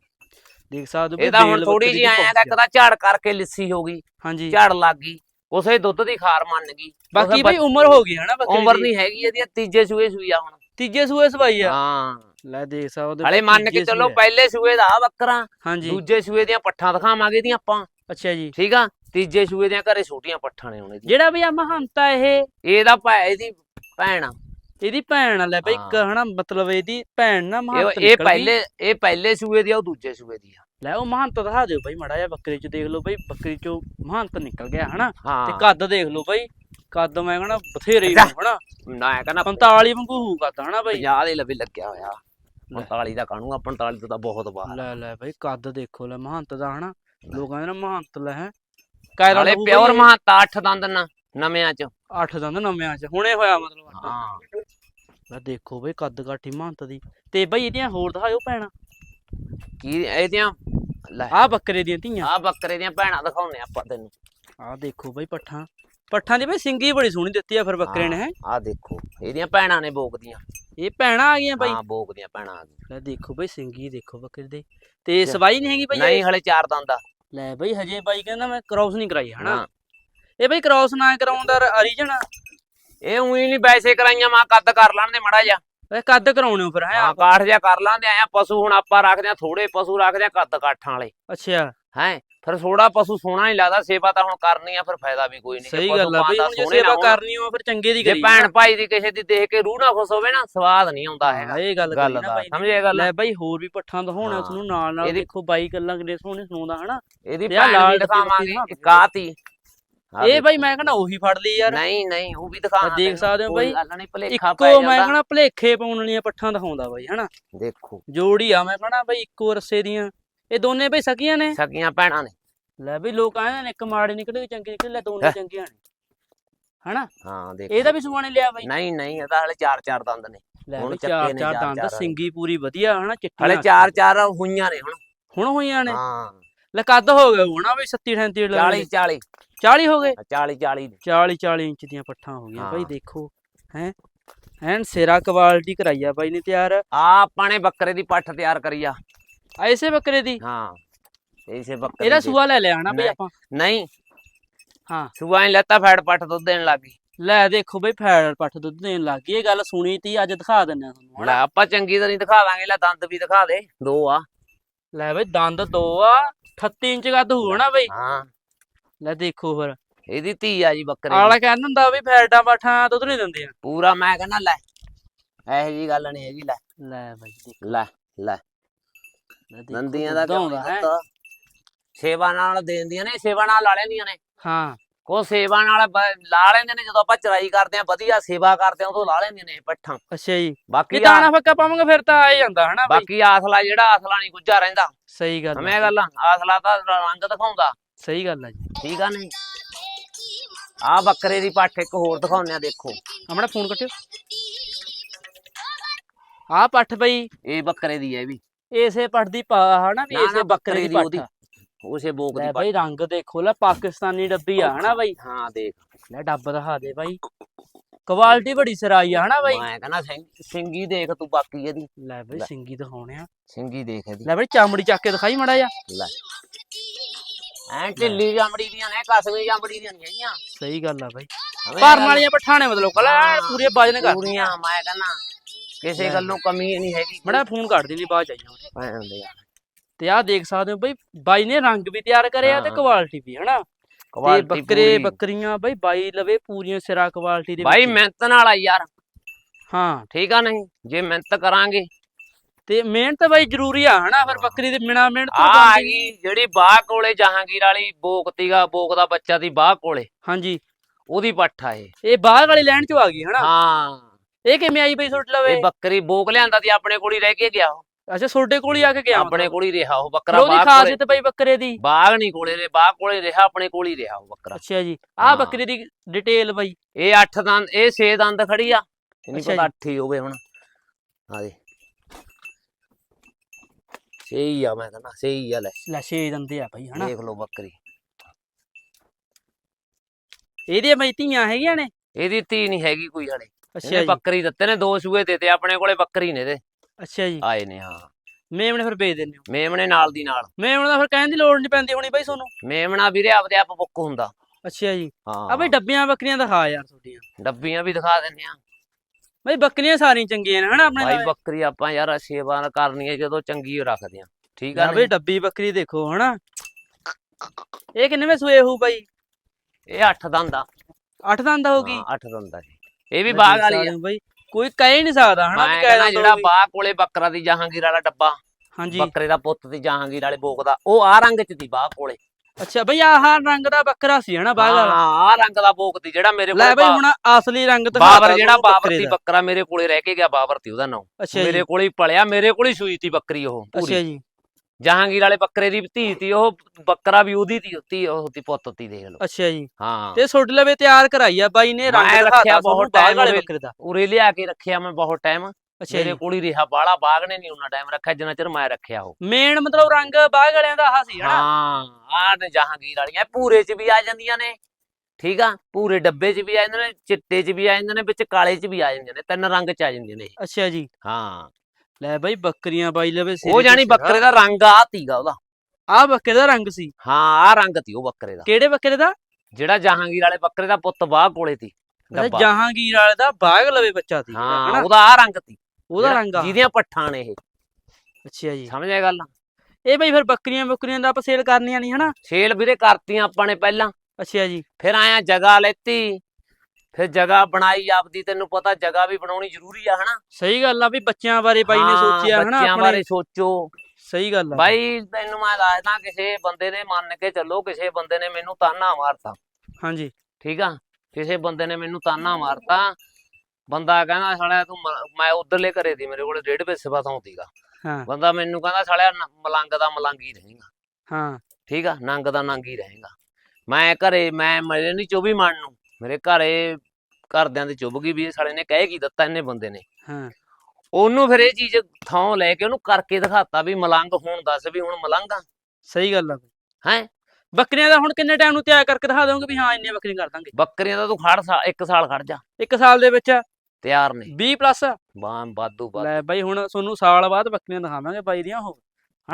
ਦੇਖ ਸਕਦੇ ਹੋ ਇਹ ਤਾਂ ਹੁਣ ਬੇਲ ਥੋੜੀ ਦੀ ਆਇਆ ਆ। ਕਦਾ ਝਾੜ ਕਰਕੇ ਲਿੱਸੀ ਹੋ ਗਈ ਹਾਂਜੀ। ਝਾੜ ਲੱਗ ਗਈ ਉਸੇ ਦੁੱਧ ਦੀ ਖਾਰ ਮੰਨ ਗਈ। ਬਾਕੀ ਬਈ ਉਮਰ ਹੋ ਗਈ ਹਨਾ ਬੱਕਰੀ ਉਮਰ ਨਹੀਂ ਹੈਗੀ ਇਹਦੀ ਤੀਜੇ ਸੂਏ ਸੂਈ ਆ ਹੁਣ। ਤੀਜੇ ਸੂਏ ਸਵਾਈ ਆ। ਹਾਂ। ਲੈ ਦੇਖ ਸਕਦੇ ਹੋ ਹਲੇ ਮੰਨ ਕੇ ਚੱਲੋ। ਪਹਿਲੇ ਸੂਏ ਦਾ ਆ ਬੱਕਰਾ ਹਾਂਜੀ। ਦੂਜੇ ਸੂਏ ਦੀਆਂ ਪੱਠਾਂ ਦਿਖਾਵਾਂਗੇ ਇਹਦੀਆਂ ਆਪਾਂ। ਅੱਛਾ ਜੀ। ਠੀਕ ਆ? ਤੀਜੇ ਸੂਏ ਦੀਆਂ ਘਰੇ ਛੋਟੀਆਂ ਪੱਠਾਂ ਨੇ ਇਹਦੀਆਂ। ਜਿਹੜਾ ਵੀ ਆ ਮਹੰਤਾ ਇਹ ਇਹਦਾ ਭੈ ਇਹਦੀ ਭੈਣ ਆ। ਇਹਦੀ ਭੈਣ ਆ ਲੈ ਬਈ ਇੱਕ ਹਨਾ ਮਤਲਬ ਇਹਦੀ ਭੈਣ ਨਾ ਮਹੰਤ ਇਹ ਪਹਿਲੇ ਇਹ ਪਹਿਲੇ ਸੂਏ ਦੀ ਆ ਉਹ ਦੂਜੇ ਸੂਏ ਦੀ ਆ। ਲੈ ਉਹ ਮਹੰਤ ਦਿਖਾ ਦਿਓ ਬਈ ਮੜਾ ਜਿਹਾ ਬੱਕਰੀ ਚ ਦੇਖ ਲਓ ਬਈ ਬੱਕਰੀ ਚੋਂ ਮਹੰਤ ਨਿਕਲ ਗਿਆ ਹਨਾ। ਤੇ ਹਾਂ ਕੱਦ ਦੇਖ ਲਓ ਬਈ ਕੱਦ ਮੈਂ ਕਹਣਾ ਬਥੇਰੇ ਹੀ ਹਨਾ। ਨਾ ਕਹਿੰਦਾ 45 ਵਾਂਗੂ ਹੋਊ ਕੱਦ ਹਨਾ ਬਈ। 50 ਦੇ ਲਵੇ ਲੱਗਿਆ ਹੋਇਆ। 45 ਦਾ ਕਾਣੂਗਾ 45 ਤੋਂ ਤਾਂ ਬਹੁਤ ਬਾਹਰ ਲੈ ਲੈ ਬਈ ਕੱਦ ਦੇਖੋ ਲੈ ਮਹੰਤ ਦਾ ਹਨਾ। ਲੋਕ ਕਹਿੰਦੇ ਨਾ ਮਹੰਤ ਲੈ ਹੈ। ਕਾਇਰਾ ਨਾਲੇ ਪਿਓਰ ਮਹਾਤਾ 8 ਦੰਦ ਨਾ ਨਵਿਆਂ ਚ। 8 ਦੰਦ ਨਵਿਆਂ ਚ ਹੁਣੇ ਹੋਇਆ ਮਤਲਬ। ਹਾਂ। ਲੈ ਦੇਖੋ ਬਈ ਕੱਦ ਕਾਠੀ ਮਹੰਤ ਦੀ। ਤੇ ਬਈ ਇਹਦੀਆਂ ਹੋਰ ਦਿਖਾਇਓ ਭੈਣਾਂ। ਕੀ ਇਹਦੀਆਂ? ਲੈ। ਆਹ ਬੱਕਰੇ ਦੀਆਂ ਧੀਆਂ। ਆ ਬੱਕਰੇ ਦੀਆਂ ਭੈਣਾਂ ਦਿਖਾਉਨੇ ਆਪਾਂ ਤੈਨੂੰ। ਆਹ ਦੇਖੋ ਬਈ ਪੱਠਾਂ। ਪੱਠਾਂ ਦੀ ਬਈ ਸਿੰਗੀ ਬੜੀ ਸੋਹਣੀ ਦਿੱਤੀ ਆ ਫਿਰ ਬੱਕਰੇ ਨੇ ਹੈ ਆ ਦੇਖੋ ਇਹਦੀਆਂ ਭੈਣਾਂ ਨੇ ਬੋਕਦੀਆਂ। ਇਹ ਭੈਣਾਂ ਆ ਗਈਆਂ ਬਈ। ਹਾਂ ਬੋਕਦੀਆਂ ਭੈਣਾਂ ਆ ਗਈਆਂ। ਲੈ ਦੇਖੋ ਬਈ ਸਿੰਗੀ ਦੇਖੋ ਬੱਕਰੇ ਦੇ। ਤੇ ਸਵਾਈ ਨਹੀਂ ਹੈਗੀ ਬਈ ਨਹੀਂ? ਹਲੇ ਚਾਰ ਦੰਦ ਆ। ਲੈ ਬਈ ਹਜੇ ਬਾਈ ਕਹਿੰਦਾ ਮੈਂ ਕ੍ਰਾਸ ਨਹੀਂ ਕਰਾਈ ਹਨਾ। ਇਹ ਬਈ ਕ੍ਰਾਸ ਨਾ ਕਰਾਉਂਦਾ ਰੀਜਨ? ਇਹ ਉਹੀ ਨਹੀਂ ਵੈਸੇ ਕਰਾਈਆਂ ਮਾ ਕੱਦ ਕਰ ਲੈਣ ਦੇ ਮੜਾ ਜਾ ਇਹ ਕੱਦ ਕਰਾਉਣੇ ਹੋ ਫਿਰ ਹੈ ਹਾਂ ਕਾਠ ਜਿਹਾ ਕਰ ਲਾਂਦੇ ਆਇਆ ਪਸ਼ੂ ਹੁਣ ਆਪਾਂ ਰੱਖਦੇ ਆ ਥੋੜੇ ਪਸ਼ੂ ਰੱਖਦੇ ਆ ਕੱਦ ਕਾਠਾਂ ਵਾਲੇ। ਅੱਛਾ। ਹੈ? ਫਿਰ ਥੋੜਾ ਪਸ਼ੂ ਸੋਹਣਾ ਨਹੀਂ ਲੱਗਦਾ ਸੇਵਾ ਤਾਂ ਹੁਣ ਕਰਨੀ ਆ ਫਿਰ ਫਾਇਦਾ ਵੀ ਕੋਈ ਨਹੀਂ। ਸਹੀ ਗੱਲ ਆ ਬਈ ਹੁਣ ਜੇ ਸੇਵਾ ਕਰਨੀ ਹੋ ਫਿਰ ਚੰਗੇ ਦੀ ਜੇ ਕਰੀ। ਭੈਣ ਭਾਈ ਦੀ ਕਿਸੇ ਦੀ ਦੇਖ ਕੇ ਰੂਹ ਨਾ ਖੁਸ਼ ਹੋਵੇ ਨਾ ਸਵਾਦ ਨਹੀਂ ਆਉਂਦਾ ਹੈਗਾ। ਇਹ ਗੱਲ ਗੱਲ ਦਾ। ਸਮਝੇ ਗੱਲ? ਲੈ ਬਾਈ ਹੋਰ ਵੀ ਪੱਠਾਂ ਦਿਖਾਉਣਾ ਹਾਂ। ਤੁਹਾਨੂੰ ਨਾਲ ਨਾਲ ਦੇਖੋ ਬਾਈ ਗੱਲਾਂ ਕਿੰਨੇ ਸੋਹਣੇ ਸੁਣਾਉਂਦਾ ਹਨਾ? ਇਹਦੀ ਭੈਣ ਵੀ ਦਿਖਾਵਾਂਗੇ ਇੱਕ ਆਤੀ ਇਹ ਬਾਈ ਮੈਂ ਕਹਿੰਦਾ ਉਹੀ ਫੜ ਲਈ ਯਾਰ। ਨਹੀਂ ਨਹੀਂ ਉਹ ਵੀ ਦਿਖਾਣਾ ਦੇਖ ਸਕਦੇ ਹੋ ਬਾਈ, ਇੱਕੋ ਮੈਂ ਕਹਿੰਦਾ ਭਲੇਖੇ ਪਾਉਣ ਵਾਲੀਆਂ ਪੱਠਾਂ ਦਿਖਾਉਂਦਾ ਬਾਈ ਹਨਾ? ਦੇਖੋ। ਜੋੜੀ ਆ ਮੈਂ ਕਹਿੰਦਾ ਬਾਈ ਇੱਕੋ ਰਸੇ ਦੀਆਂ। ਇਹ ਦੋਨੇ ਬਈ ਸਕੀਆਂ ਨੇ? ਸਕੀਆਂ ਭੈਣਾਂ ਨੇ। ਲੈ ਬਈ ਲੋਕ ਆਏ ਨੇ ਇੱਕ ਮਾੜੀ ਨਿਕਲੇ ਚੰਗੀ ਨਿਕਲੇ ਲੈ ਦੋਨੇ। ਚੰਗੀਆਂ ਨੇ। ਹਨਾ? ਹਾਂ ਦੇਖ। ਇਹਦਾ ਵੀ ਸੁਆਣੇ ਲਿਆ ਬਾਈ। ਨਹੀਂ ਨਹੀਂ ਇਹਦਾ ਹਲੇ ਚਾਰ ਚਾਰ ਦੰਦ ਨੇ। ਹੁਣ ਚਾਰ ਨੇ ਚਾਰ ਦੰਦ ਸਿੰਗੀ ਪੂਰੀ ਵਧੀਆ ਹਨਾ ਚਿੱਟੀਆਂ। ਹਲੇ ਚਾਰ ਚਾਰ ਹੋਈਆਂ ਨੇ ਹੁਣ। ਹੁਣ ਹੋਈਆਂ ਨੇ? ਹਾਂ। ਲੈ ਕੱਦ ਹੋ ਗਿਆ ਹੋਣਾ ਬਈ 37 38 40 40 40 ਹੋ ਗਏ? 40 40 40 40 ਇੰਚ ਦੀਆਂ ਪੱਠਾਂ ਹੋ ਗਈਆਂ। ਬਾਈ ਹਾਂ। ਦੇਖੋ ਹੈ। ਐਨ ਸਿਰਾ ਕੁਆਲਿਟੀ ਕਰਾਈ ਆ ਬਾਈ ਨੇ ਤਿਆਰ। ਆ ਆਪਾਂ ਨੇ ਬੱਕਰੇ ਦੀ ਪੱਠ ਤਿਆਰ ਕਰੀ ਆ। ਐਸੇ ਬੱਕਰੇ ਦੀ? ਹਾਂ। ਇਸੇ ਬੱਕਰੇ ਇਹਦਾ। ਸੂਆ ਲੈ ਲਿਆ ਹਨਾ ਬਈ ਨਹੀਂ। ਆਪਾਂ। ਨਹੀਂ। ਹਾਂ। ਸੂਆ ਹੀ ਲੈਤਾ ਫੈਟ ਪੱਠ ਦੁੱਧ ਦੇਣ ਲੱਗੀ ਲੈ ਦੇਖੋ ਬਈ ਫੈੜ ਪੱਠ ਦੁੱਧ ਦੇਣ ਲੱਗ ਗਈ। ਇਹ ਗੱਲ ਸੁਣੀ ਤੀ ਅੱਜ ਦਿਖਾ ਦਿੰਨੇ ਆ ਤੁਹਾਨੂੰ ਹਨਾ? ਆਪਾਂ ਚੰਗੀ ਤਰ੍ਹਾਂ ਦਿਖਾ ਦਾਂਗੇ। ਲੈ ਦੰਦ ਵੀ ਦਿਖਾ ਦੇ। ਦੋ ਆ। ਲੈ ਬਈ ਦੰਦ ਦੋ ਆ। 38 ਇੰਚ ਕੱਦ ਹੋਊ ਨਾ ਬਈ। ਹਾਂ। ਲੈ ਦੇਖੋ ਫਿਰ। ਇਹਦੀ ਧੀ ਆ ਜੀ ਬੱਕਰੇ। ਦੀ। ਆਲਾ ਕਹਿੰਦਾ ਹੁੰਦਾ ਵੀ ਫੈੜਾਂ ਪੱਠਾਂ ਦੁੱਧ ਨਹੀਂ ਦਿੰਦੀਆਂ ਪੂਰਾ ਮੈਂ ਕਹਿੰਦਾ ਲੈ। ਇਹੋ ਜੀ ਗੱਲ ਨਹੀਂ ਹੈਗੀ ਲੈ। ਲੈ ਬਾਈ ਲੈ ਲੈ। ਦੰਦੀਆਂ ਦਾ ਕਿਉਂ ਹੈ? ਦੁੱਧ ਸੇਵਾ ਨਾਲ ਦੇਂਦੀਆਂ ਨੇ ਸੇਵਾ ਨਾਲ ਲਾ ਲੈਂਦੀਆਂ ਨੇ। ਹਾਂ। ਕੋ ਸੇਵਾ ਨਾਲ ਬ- ਲਾ ਲੈਂਦੇ ਨੇ ਜਦੋਂ ਆਪਾਂ ਚਰਾਈ ਕਰਦੇ ਆ ਵਧੀਆ ਸੇਵਾ ਕਰਦੇ ਆ ਉਦੋਂ ਲਾ ਲੈਂਦੀਆਂ ਨੇ ਪੱਠਾਂ। ਅੱਛਾ ਜੀ। ਬਾਕੀ ਇਹ ਦਾਣਾ ਫੱਕਾ ਪਾਵਾਂਗੇ ਫਿਰ ਤਾਂ ਆ ਹੀ ਜਾਂਦਾ ਹਨਾ ਬਈ? ਬਾਕੀ ਆਸਲਾ ਜਿਹੜਾ ਆਸਲਾ ਨਹੀਂ ਗੁੱਜਾ ਰਹਿੰਦਾ। ਸਹੀ ਗੱਲ ਆ, ਗੱਲ ਆ, ਆਸਲਾ ਤਾਂ ਰੰਗ ਦਿਖਾਉਂਦਾ। ਸਹੀ ਗੱਲ ਆ ਜੀ। ਠੀਕ ਆ ਨਹੀਂ? ਆ ਬੱਕਰੇ ਦੀ ਪੱਠ ਇੱਕ ਹੋਰ ਦਿਖਾਉਂਦੇ ਆ ਦੇਖੋ। ਆਪਣਾ ਫੋਨ ਕੱਟਿਓ। ਆ ਪੱਠ ਬਈ। ਇਹ ਬੱਕਰੇ ਦੀ ਹੈ ਇਹ ਵੀ। ਇਸੇ ਪੱਠ ਦੀ ਪਾ ਹਨਾ ਵੀ ਨਾ, ਇਸੇ ਬੱਕਰੇ ਦੀ ਉਹਦੀ। ਆ। ਉਸੇ ਬੋਕ ਲੈ ਦੀ ਬਈ ਰੰਗ ਦੇਖੋ ਲੈ ਪਾਕਿਸਤਾਨੀ ਡੱਬੀ ਆ ਹਨਾ ਬਈ? ਹਾਂ ਦੇਖ। ਲੈ ਡੱਬ ਦਿਖਾ ਦੇ ਬਾਈ। ਕੁਆਲਿਟੀ ਬੜੀ ਸਰਾਈ ਆ ਹਨਾ ਬਾਈ? ਮੈਂ ਕਹਿੰਦਾ ਸਿੰਘ ਸਿੰਗੀ ਦੇਖ ਤੂੰ ਬਾਕੀ ਇਹਦੀ। ਲੈ ਬਈ। ਸਿੰਗੀ ਦਿਖਾਉਣੇ ਆ। ਸਿੰਗੀ ਦੇਖ ਇਹਦੀ। ਲੈ ਬਈ ਚਾਮੜੀ ਚੱਕ ਕੇ ਦਿਖਾਈ ਮੜਾ ਜਾ ਲੈ। ਐ ਢਿੱਲੀ ਜਾਮੜੀ ਦੀਆਂ ਨੇ ਕਸਵੀਂ ਜਾਮੜੀ ਦੀਆਂ ਨਹੀਂ ਹੈਗੀਆਂ। ਸਹੀ ਗੱਲ ਆ ਬਾਈ। ਹਮੇ ਭਰਨ ਵਾਲੀਆਂ ਪੱਠਾਂ ਨੇ ਮਤਲਬ ਕਲਾ ਹਾਂ, ਪੂਰੇ ਬਾਜਨ ਕਰ ਪੂਰੀਆਂ ਮੈਂ ਕਹਿੰਦਾ ਕਿਸੇ। ਗੱਲੋਂ ਕਮੀ ਨਹੀਂ ਹੈਗੀ। ਮੜਾ ਫੋਨ ਕੱਢ ਦੇ ਬਾਅਦ ਚ ਭੈਣ ਦੇ ਯਾਰ। ਤੇ ਆਹ ਦੇਖ ਸਕਦੇ ਹੋ ਬਈ ਬਾਈ ਨੇ ਰੰਗ ਵੀ ਤਿਆਰ ਕਰਿਆ ਤੇ ਹਾਂ। ਕੁਆਲਿਟੀ ਵੀ ਹਨਾ? ਤੇ ਕੁਆਲਿਟੀ ਬੱਕਰੇ ਪੂਰੀ। ਬੱਕਰੀਆਂ ਬਈ ਬਾਈ ਲਵੇ ਪੂਰੀਆਂ ਸਿਰਾ ਕੁਆਲਿਟੀ ਦੇ ਬਾਈ ਵਿੱਚ। ਮਿਹਨਤ ਨਾਲ ਆ ਯਾਰ। ਹਾਂ। ਠੀਕ ਆ ਨਹੀਂ? ਜੇ ਮਿਹਨਤ ਕਰਾਂਗੇ। ਤੇ ਮਿਹਨਤ ਬਾਈ ਜ਼ਰੂਰੀ ਆ ਹਨਾ? ਫਿਰ ਬੱਕਰੀ ਦੇ ਬਿਨਾ ਮਿਹਨਤ ਤੋਂ ਆ ਬਣਦੀ ਨੀ। ਹੈਗੀ ਜਿਹੜੀ ਬਾਹ ਕੋਲੇ ਜਹਾਂਗੀਰ ਵਾਲੀ ਬੋਕ ਤੀਗਾ ਬੋਕ ਦਾ ਬੱਚਾ ਦੀ ਬਾਹ ਕੋਲੇ। ਹਾਂਜੀ। ਉਹਦੀ ਪੱਠ ਆ ਇਹ। ਇਹ ਬਾਹਰ ਵਾਲੀ ਲੈਣ ਚ ਆ ਗਈ ਹਨਾ? ਹਾਂ। ਇਹ ਕਿਵੇਂ ਆਈ ਬਈ ਸੁੱਟ ਲਵੇ? ਇਹ ਬੱਕਰੀ ਬੋਕ ਲਿਆਂਦਾ ਸੀ ਆਪਣੇ ਕੋਲ ਹੀ ਰਹਿ ਕੇ ਗਿਆ ਉਹ। ਅੱਛਾ ਤੁਹਾਡੇ ਕੋਲ ਹੀ ਆ ਕੇ ਗਿਆ ਆਪਣੇ ਕੋਲ ਹੀ ਰਿਹਾ ਉਹ ਬੱਕਰਾ ਉਹਦੀ ਬਾਹ ਕੋਲੇ। ਖਾਸੀਅਤ ਬਈ ਬੱਕਰੇ ਦੀ। ਬਾਗ ਨਹੀਂ ਕੋਲੇ ਨੇ ਬਾਗ ਕੋਲੇ ਰਿਹਾ ਆਪਣੇ ਕੋਲ ਹੀ ਰਿਹਾ ਉਹ ਬੱਕਰਾ। ਅੱਛਾ ਜੀ ਆਹ। ਬੱਕਰੀ ਦੀ ਡਿਟੇਲ ਬਈ। ਇਹ 8 ਦੰਦ ਇਹ 6 ਦੰਦ ਖੜੀ ਆ। ਅੱਛਾ ਪਤਾ 8 ਹੀ ਹੋਵੇ ਹੁਣ। ਆ ਦੇ। ਸਹੀ ਆ ਮੈਂ ਕਹਿੰਦਾ ਸਹੀ ਆ ਲੈ। ਲੈ ਛੇ ਦੰਦੇ ਆ ਬਾਈ ਹਨਾ? ਦੇਖ ਲਓ ਬੱਕਰੀ। ਇਹਦੀਆਂ ਬਾਈ ਧੀਆਂ ਹੈਗੀਆਂ ਨੇ? ਇਹਦੀ ਧੀ ਨਹੀਂ ਹੈਗੀ ਕੋਈ ਹਲੇ। ਅੱਛਾ ਇਹਨੇ ਬੱਕਰੀ ਦਿੱਤੇ ਨੇ ਦੋ ਸੂਏ ਦਿੱਤੇ ਆਪਣੇ ਕੋਲੇ ਬੱਕਰੀ ਨੇ ਇਹਦੇ। ਅੱਛਾ ਜੀ। ਆਏ ਨੇ ਹਾਂ। ਮੇਮਣੇ ਫਿਰ ਵੇਚ ਦਿੰਦੇ ਹੋ। ਮੇਮਣੇ ਨਾਲ ਦੀ ਨਾਲ। ਮੇਮਣੇ ਦਾ ਫਿਰ ਕਹਿਣ ਦੀ ਲੋੜ ਨਹੀਂ ਪੈਂਦੀ ਹੋਣੀ ਬਾਈ ਤੁਹਾਨੂੰ। ਮੇਮਣਾ ਵੀਰੇ ਆਪਦੇ ਆਪ ਬੁੱਕ ਹੁੰਦਾ। ਅੱਛਾ ਜੀ। ਆ ਬਾਈ ਡੱਬੀਆਂ ਬੱਕਰੀਆਂ ਦਿਖਾ ਯਾਰ ਤੁਹਾਡੀਆਂ। ਡੱਬੀਆਂ ਵੀ ਦਿਖਾ ਦਿੰਦੇ ਆ। ਬਾਈ ਬੱਕਰੀਆਂ ਸਾਰੀਆਂ ਚੰਗੀਆਂ ਨੇ ਹਨਾ ਆਪਣੇ ਭਾਈ ਨਾਲ? ਬੱਕਰੀ ਆਪਾਂ ਯਾਰ ਸੇਵਾ ਕਰਨੀ ਹੈ ਜਦੋਂ ਚੰਗੀ ਰੱਖਦੇ ਆ। ਠੀਕ ਆ ਬਈ? ਡੱਬੀ ਬੱਕਰੀ ਦੇਖੋ ਹਨਾ? ਇਹ ਕਿੰਨੇ ਵੇ ਸੂਏ ਹੋਊ ਬਾਈ? ਇਹ 8 ਦੰਦ ਆ। ਅੱਠ ਦੰਦ ਹੋਊਗੀ। 8 ਦੰਦ ਆ ਇਹ ਵੀ ਬਾਗ ਵਾਲੀ ਆ। ਬਾਈ। ਕੋਈ ਕਹਿ ਨਹੀਂ ਸਕਦਾ ਹਨਾ ਵੀ ਮੈਂ ਕਹਿ ਕਹਿੰਦਾ ਜਿਹੜਾ। ਬਾਗ ਕੋਲੇ ਬੱਕਰਾ ਦੀ ਜਹਾਂਗੀਰ ਵਾਲਾ ਡੱਬਾ ਹਾਂਜੀ। ਬੱਕਰੇ ਦਾ ਪੁੱਤ ਦੀ ਜਹਾਂਗੀਰ ਵਾਲੇ ਬੋਕ ਦਾ ਉਹ ਆ ਰੰਗ ਚ ਦੀ ਬਾਗ ਕੋਲੇ। ਅੱਛਾ ਬਈ ਆਹ ਰੰਗ ਦਾ ਬੱਕਰਾ ਸੀ ਹਨਾ ਬਾਗ ਵਾਲਾ ਹਾਂ ਆ ਰੰਗ ਦਾ ਬੋਕ ਦੀ ਜਿਹੜਾ ਮੇਰੇ ਲੈ ਕੋਲੇ ਬਈ ਬਾ- ਹੁਣ ਅਸਲੀ ਰੰਗ ਦਿਖਾ ਬਾਬਰ ਤਾ ਜਿਹੜਾ ਬਾਬਰ ਬੱਕਰੇ ਦੀ। ਬੱਕਰਾ ਮੇਰੇ ਕੋਲੇ ਰਹਿ ਕੇ ਗਿਆ ਬਾਬਰ ਤੀ ਉਹਦਾ ਨਾਮ ਮੇਰੇ ਕੋਲੇ ਹੀ ਪਲਿਆ ਮੇਰੇ ਕੋਲੇ ਹੀ ਸੂਈ ਤੀ ਬੱਕਰੀ ਉਹ ਅੱਛਾ ਜੀ। ਜਹਾਂਗੀਰ ਵਾਲੇ ਬੱਕਰੇ ਦੀ ਧੀ ਤੀ ਉਹ ਬੱਕਰਾ ਵੀ ਉਹਦੀ ਤੀ ਤੀ ਉਹ ਤੀ ਪੁੱਤ ਤੀ ਦੇਖ ਲਓ। ਅੱਛਾ ਜੀ। ਹਾਂ। ਤੇ ਛੋਟੇ ਲਵੇ ਤਿਆਰ ਕਰਾਈ ਆ ਬਾਈ ਨੇ ਰੰਗ ਰੱਖਿਆ ਬਹੁਤ time ਵਾਲੇ। ਬੱਕਰੇ ਦਾ। ਉਰੇ ਲਿਆ ਕੇ ਰੱਖਿਆ ਮੈਂ ਬਹੁਤ ਟਾਈਮ ਮੇਰੇ ਕੋਲ ਹੀ ਰਿਹਾ ਬਾਲਾ ਬਾਗ ਨੇ ਨਹੀਂ ਉਹਨਾਂ ਟਾਈਮ ਰੱਖਿਆ ਜਿੰਨਾ ਚਿਰ ਮੈਂ ਰੱਖਿਆ ਉਹ। ਮੇਨ ਮਤਲਬ ਰੰਗ ਬਾਗ ਵਾਲਿਆਂ ਦਾ ਆਹ ਸੀ ਹਨਾ? ਹਾਂ ਆਹ ਨੇ ਜਹਾਂਗੀਰ ਵਾਲੀਆਂ ਪੂਰੇ ਚ ਵੀ ਆ ਜਾਂਦੀਆਂ ਨੇ। ਠੀਕ ਆ? ਪੂਰੇ ਡੱਬੇ ਚ ਵੀ ਆ ਜਾਂਦੇ ਨੇ ਚਿੱਟੇ ਚ ਵੀ ਆ ਜਾਂਦੇ ਨੇ ਵਿੱਚ ਕਾਲੇ ਚ ਵੀ ਆ ਜਾਂਦੇ ਨੇ ਤਿੰਨ ਰੰਗ ਚ ਆ ਜਾਂਦੀਆਂ ਨੇ। ਅੱਛਾ ਜੀ। ਹਾਂ। ਲੈ ਬਾਈ ਬੱਕਰੀਆਂ ਬਾਈ ਲਵੇ ਉਹ ਜਾਨੀ ਬੱਕਰੇ ਦਾ ਰੰਗ ਆ ਤੀਗਾ ਉਹਦਾ। ਆ ਬੱਕਰੇ ਦਾ ਰੰਗ ਸੀ। ਹਾਂ ਆ ਰੰਗ ਤੀ ਉਹ ਬੱਕਰੇ ਦਾ। ਕਿਹੜੇ ਬੱਕਰੇ ਦਾ? ਜਿਹੜਾ ਜਹਾਂਗੀਰ ਵਾਲੇ ਬੱਕਰੇ ਦਾ ਪੁੱਤ ਬਾਹ ਕੋਲੇ ਤੀ ਡੱਬਾ ਜਹਾਂਗੀਰ ਵਾਲੇ ਦਾ ਬਾਗ ਲਵੇ ਬੱਚਾ ਸੀ ਹਾਂ ਉਹਦਾ ਆ ਰੰਗ ਤੀ। ਉਹਦਾ ਰੰਗ ਆ। ਜਿਹਦੀਆਂ ਪੱਠਾਂ ਨੇ ਇਹ। ਅੱਛਾ ਜੀ। ਸਮਝ ਆਇਆ ਗੱਲ? ਇਹ ਬਈ ਫਿਰ ਬੱਕਰੀਆਂ ਬੱਕਰੀਆਂ ਦਾ ਆਪਾਂ ਸੇਲ ਕਰਨੀਆਂ ਨਹੀਂ ਹਨਾ? ਛੇਲ ਵੀਰੇ ਕਰਤੀਆਂ ਆਪਾਂ ਨੇ ਪਹਿਲਾਂ। ਅੱਛਾ ਜੀ। ਫਿਰ ਆਇਆ ਜਗ੍ਹਾ ਲੈਤੀ। ਫਿਰ ਜਗ੍ਹਾ ਬਣਾਈ ਆਪਦੀ ਤੈਨੂੰ ਪਤਾ ਜਗ੍ਹਾ ਵੀ ਬਣਾਉਣੀ ਜ਼ਰੂਰੀ ਆ ਹਨਾ? ਸਹੀ ਗੱਲ ਆ ਵੀ ਬੱਚਿਆਂ ਬਾਰੇ ਬਾਈ ਨੇ ਹਾਂ, ਸੋਚਿਆ ਹਨਾ ਬੱਚਿਆਂ ਆਪਣੇ? ਬਾਰੇ ਸੋਚੋ। ਸਹੀ ਗੱਲ ਆ। ਬਾਈ ਤੈਨੂੰ ਮੈਂ ਦੱਸਦਾ ਕਿਸੇ ਬੰਦੇ ਨੇ ਮੰਨ ਕੇ ਚੱਲੋ ਕਿਸੇ ਬੰਦੇ ਨੇ ਮੈਨੂੰ ਤਾਨਾ ਮਾਰਤਾ। ਹਾਂਜੀ। ਠੀਕ ਆ? ਕਿਸੇ ਬੰਦੇ ਨੇ ਮੈਨੂੰ ਤਾਨਾ ਮਾਰਤਾ। ਬੰਦਾ ਕਹਿੰਦਾ ਸਾਲਿਆ ਤੂੰ ਮ- ਮੈਂ ਉਧਰਲੇ ਘਰੇ ਦੀ ਮੇਰੇ ਕੋਲ ਡੇਢ ਪੈਸੇ ਬਾਤ ਆਉਂਦੀਗਾ ਹਾਂ। ਬੰਦਾ ਮੈਨੂੰ ਕਹਿੰਦਾ ਸਾਲਿਆ ਨ- ਮਲੰਗ ਦਾ ਮਲੰਗ ਹੀ ਰਹੇਗਾ। ਹਾਂ। ਠੀਕ ਆ? ਨੰਗ ਦਾ ਨੰਗ ਹੀ ਰਹੇਗਾ। ਮੈਂ ਘਰੇ ਮੈਂ ਮੇਰੇ ਨਹੀਂ ਚੁੱਭੀ ਮਨ ਨੂੰ। ਮੇਰੇ ਘਰੇ ਘਰਦਿਆਂ ਦੇ ਚੁੱਭ ਗਈ ਵੀ ਇਹ ਸਾਲੇ ਨੇ ਕਹਿ ਕੀ ਦਿੱਤਾ ਇਹਨੇ ਬੰਦੇ ਨੇ। ਹਾਂ। ਉਹਨੂੰ ਫਿਰ ਇਹ ਚੀਜ਼ ਥਾਂ ਲੈ ਕੇ ਉਹਨੂੰ ਕਰਕੇ ਦਿਖਾਤਾ ਵੀ ਮਲੰਗ ਹੁਣ ਦੱਸ ਵੀ ਹੁਣ ਮਲੰਗ ਆ। ਸਹੀ ਗੱਲ ਆ ਹੈਂ? ਬੱਕਰੀਆਂ ਦਾ ਹੁਣ ਕਿੰਨੇ ਟਾਈਮ ਨੂੰ ਤਿਆਰ ਕਰਕੇ ਦਿਖਾ ਦੋਗੇ ਵੀ ਹਾਂ ਇੰਨੀਆਂ ਬੱਕਰੀਆਂ ਕਰ ਦਾਂਗੇ? ਬੱਕਰੀਆਂ ਦਾ ਤੂੰ ਖੜ ਸਾ ਇੱਕ ਸਾਲ ਖੜ ਜਾ। ਇੱਕ ਸਾਲ ਦੇ ਵਿੱਚ ਤਿਆਰ ਨੇ। 20 ਪਲੱਸ ਬਾਂ ਬਾਦੂ ਬਾਦ ਲੈ ਬਾਈ ਹੁਣ ਤੁਹਾਨੂੰ ਸਾਲ ਬਾਅਦ ਬੱਕਰੀਆਂ ਦਿਖਾਵਾਂਗੇ ਬਾਈ ਦੀਆਂ ਉਹ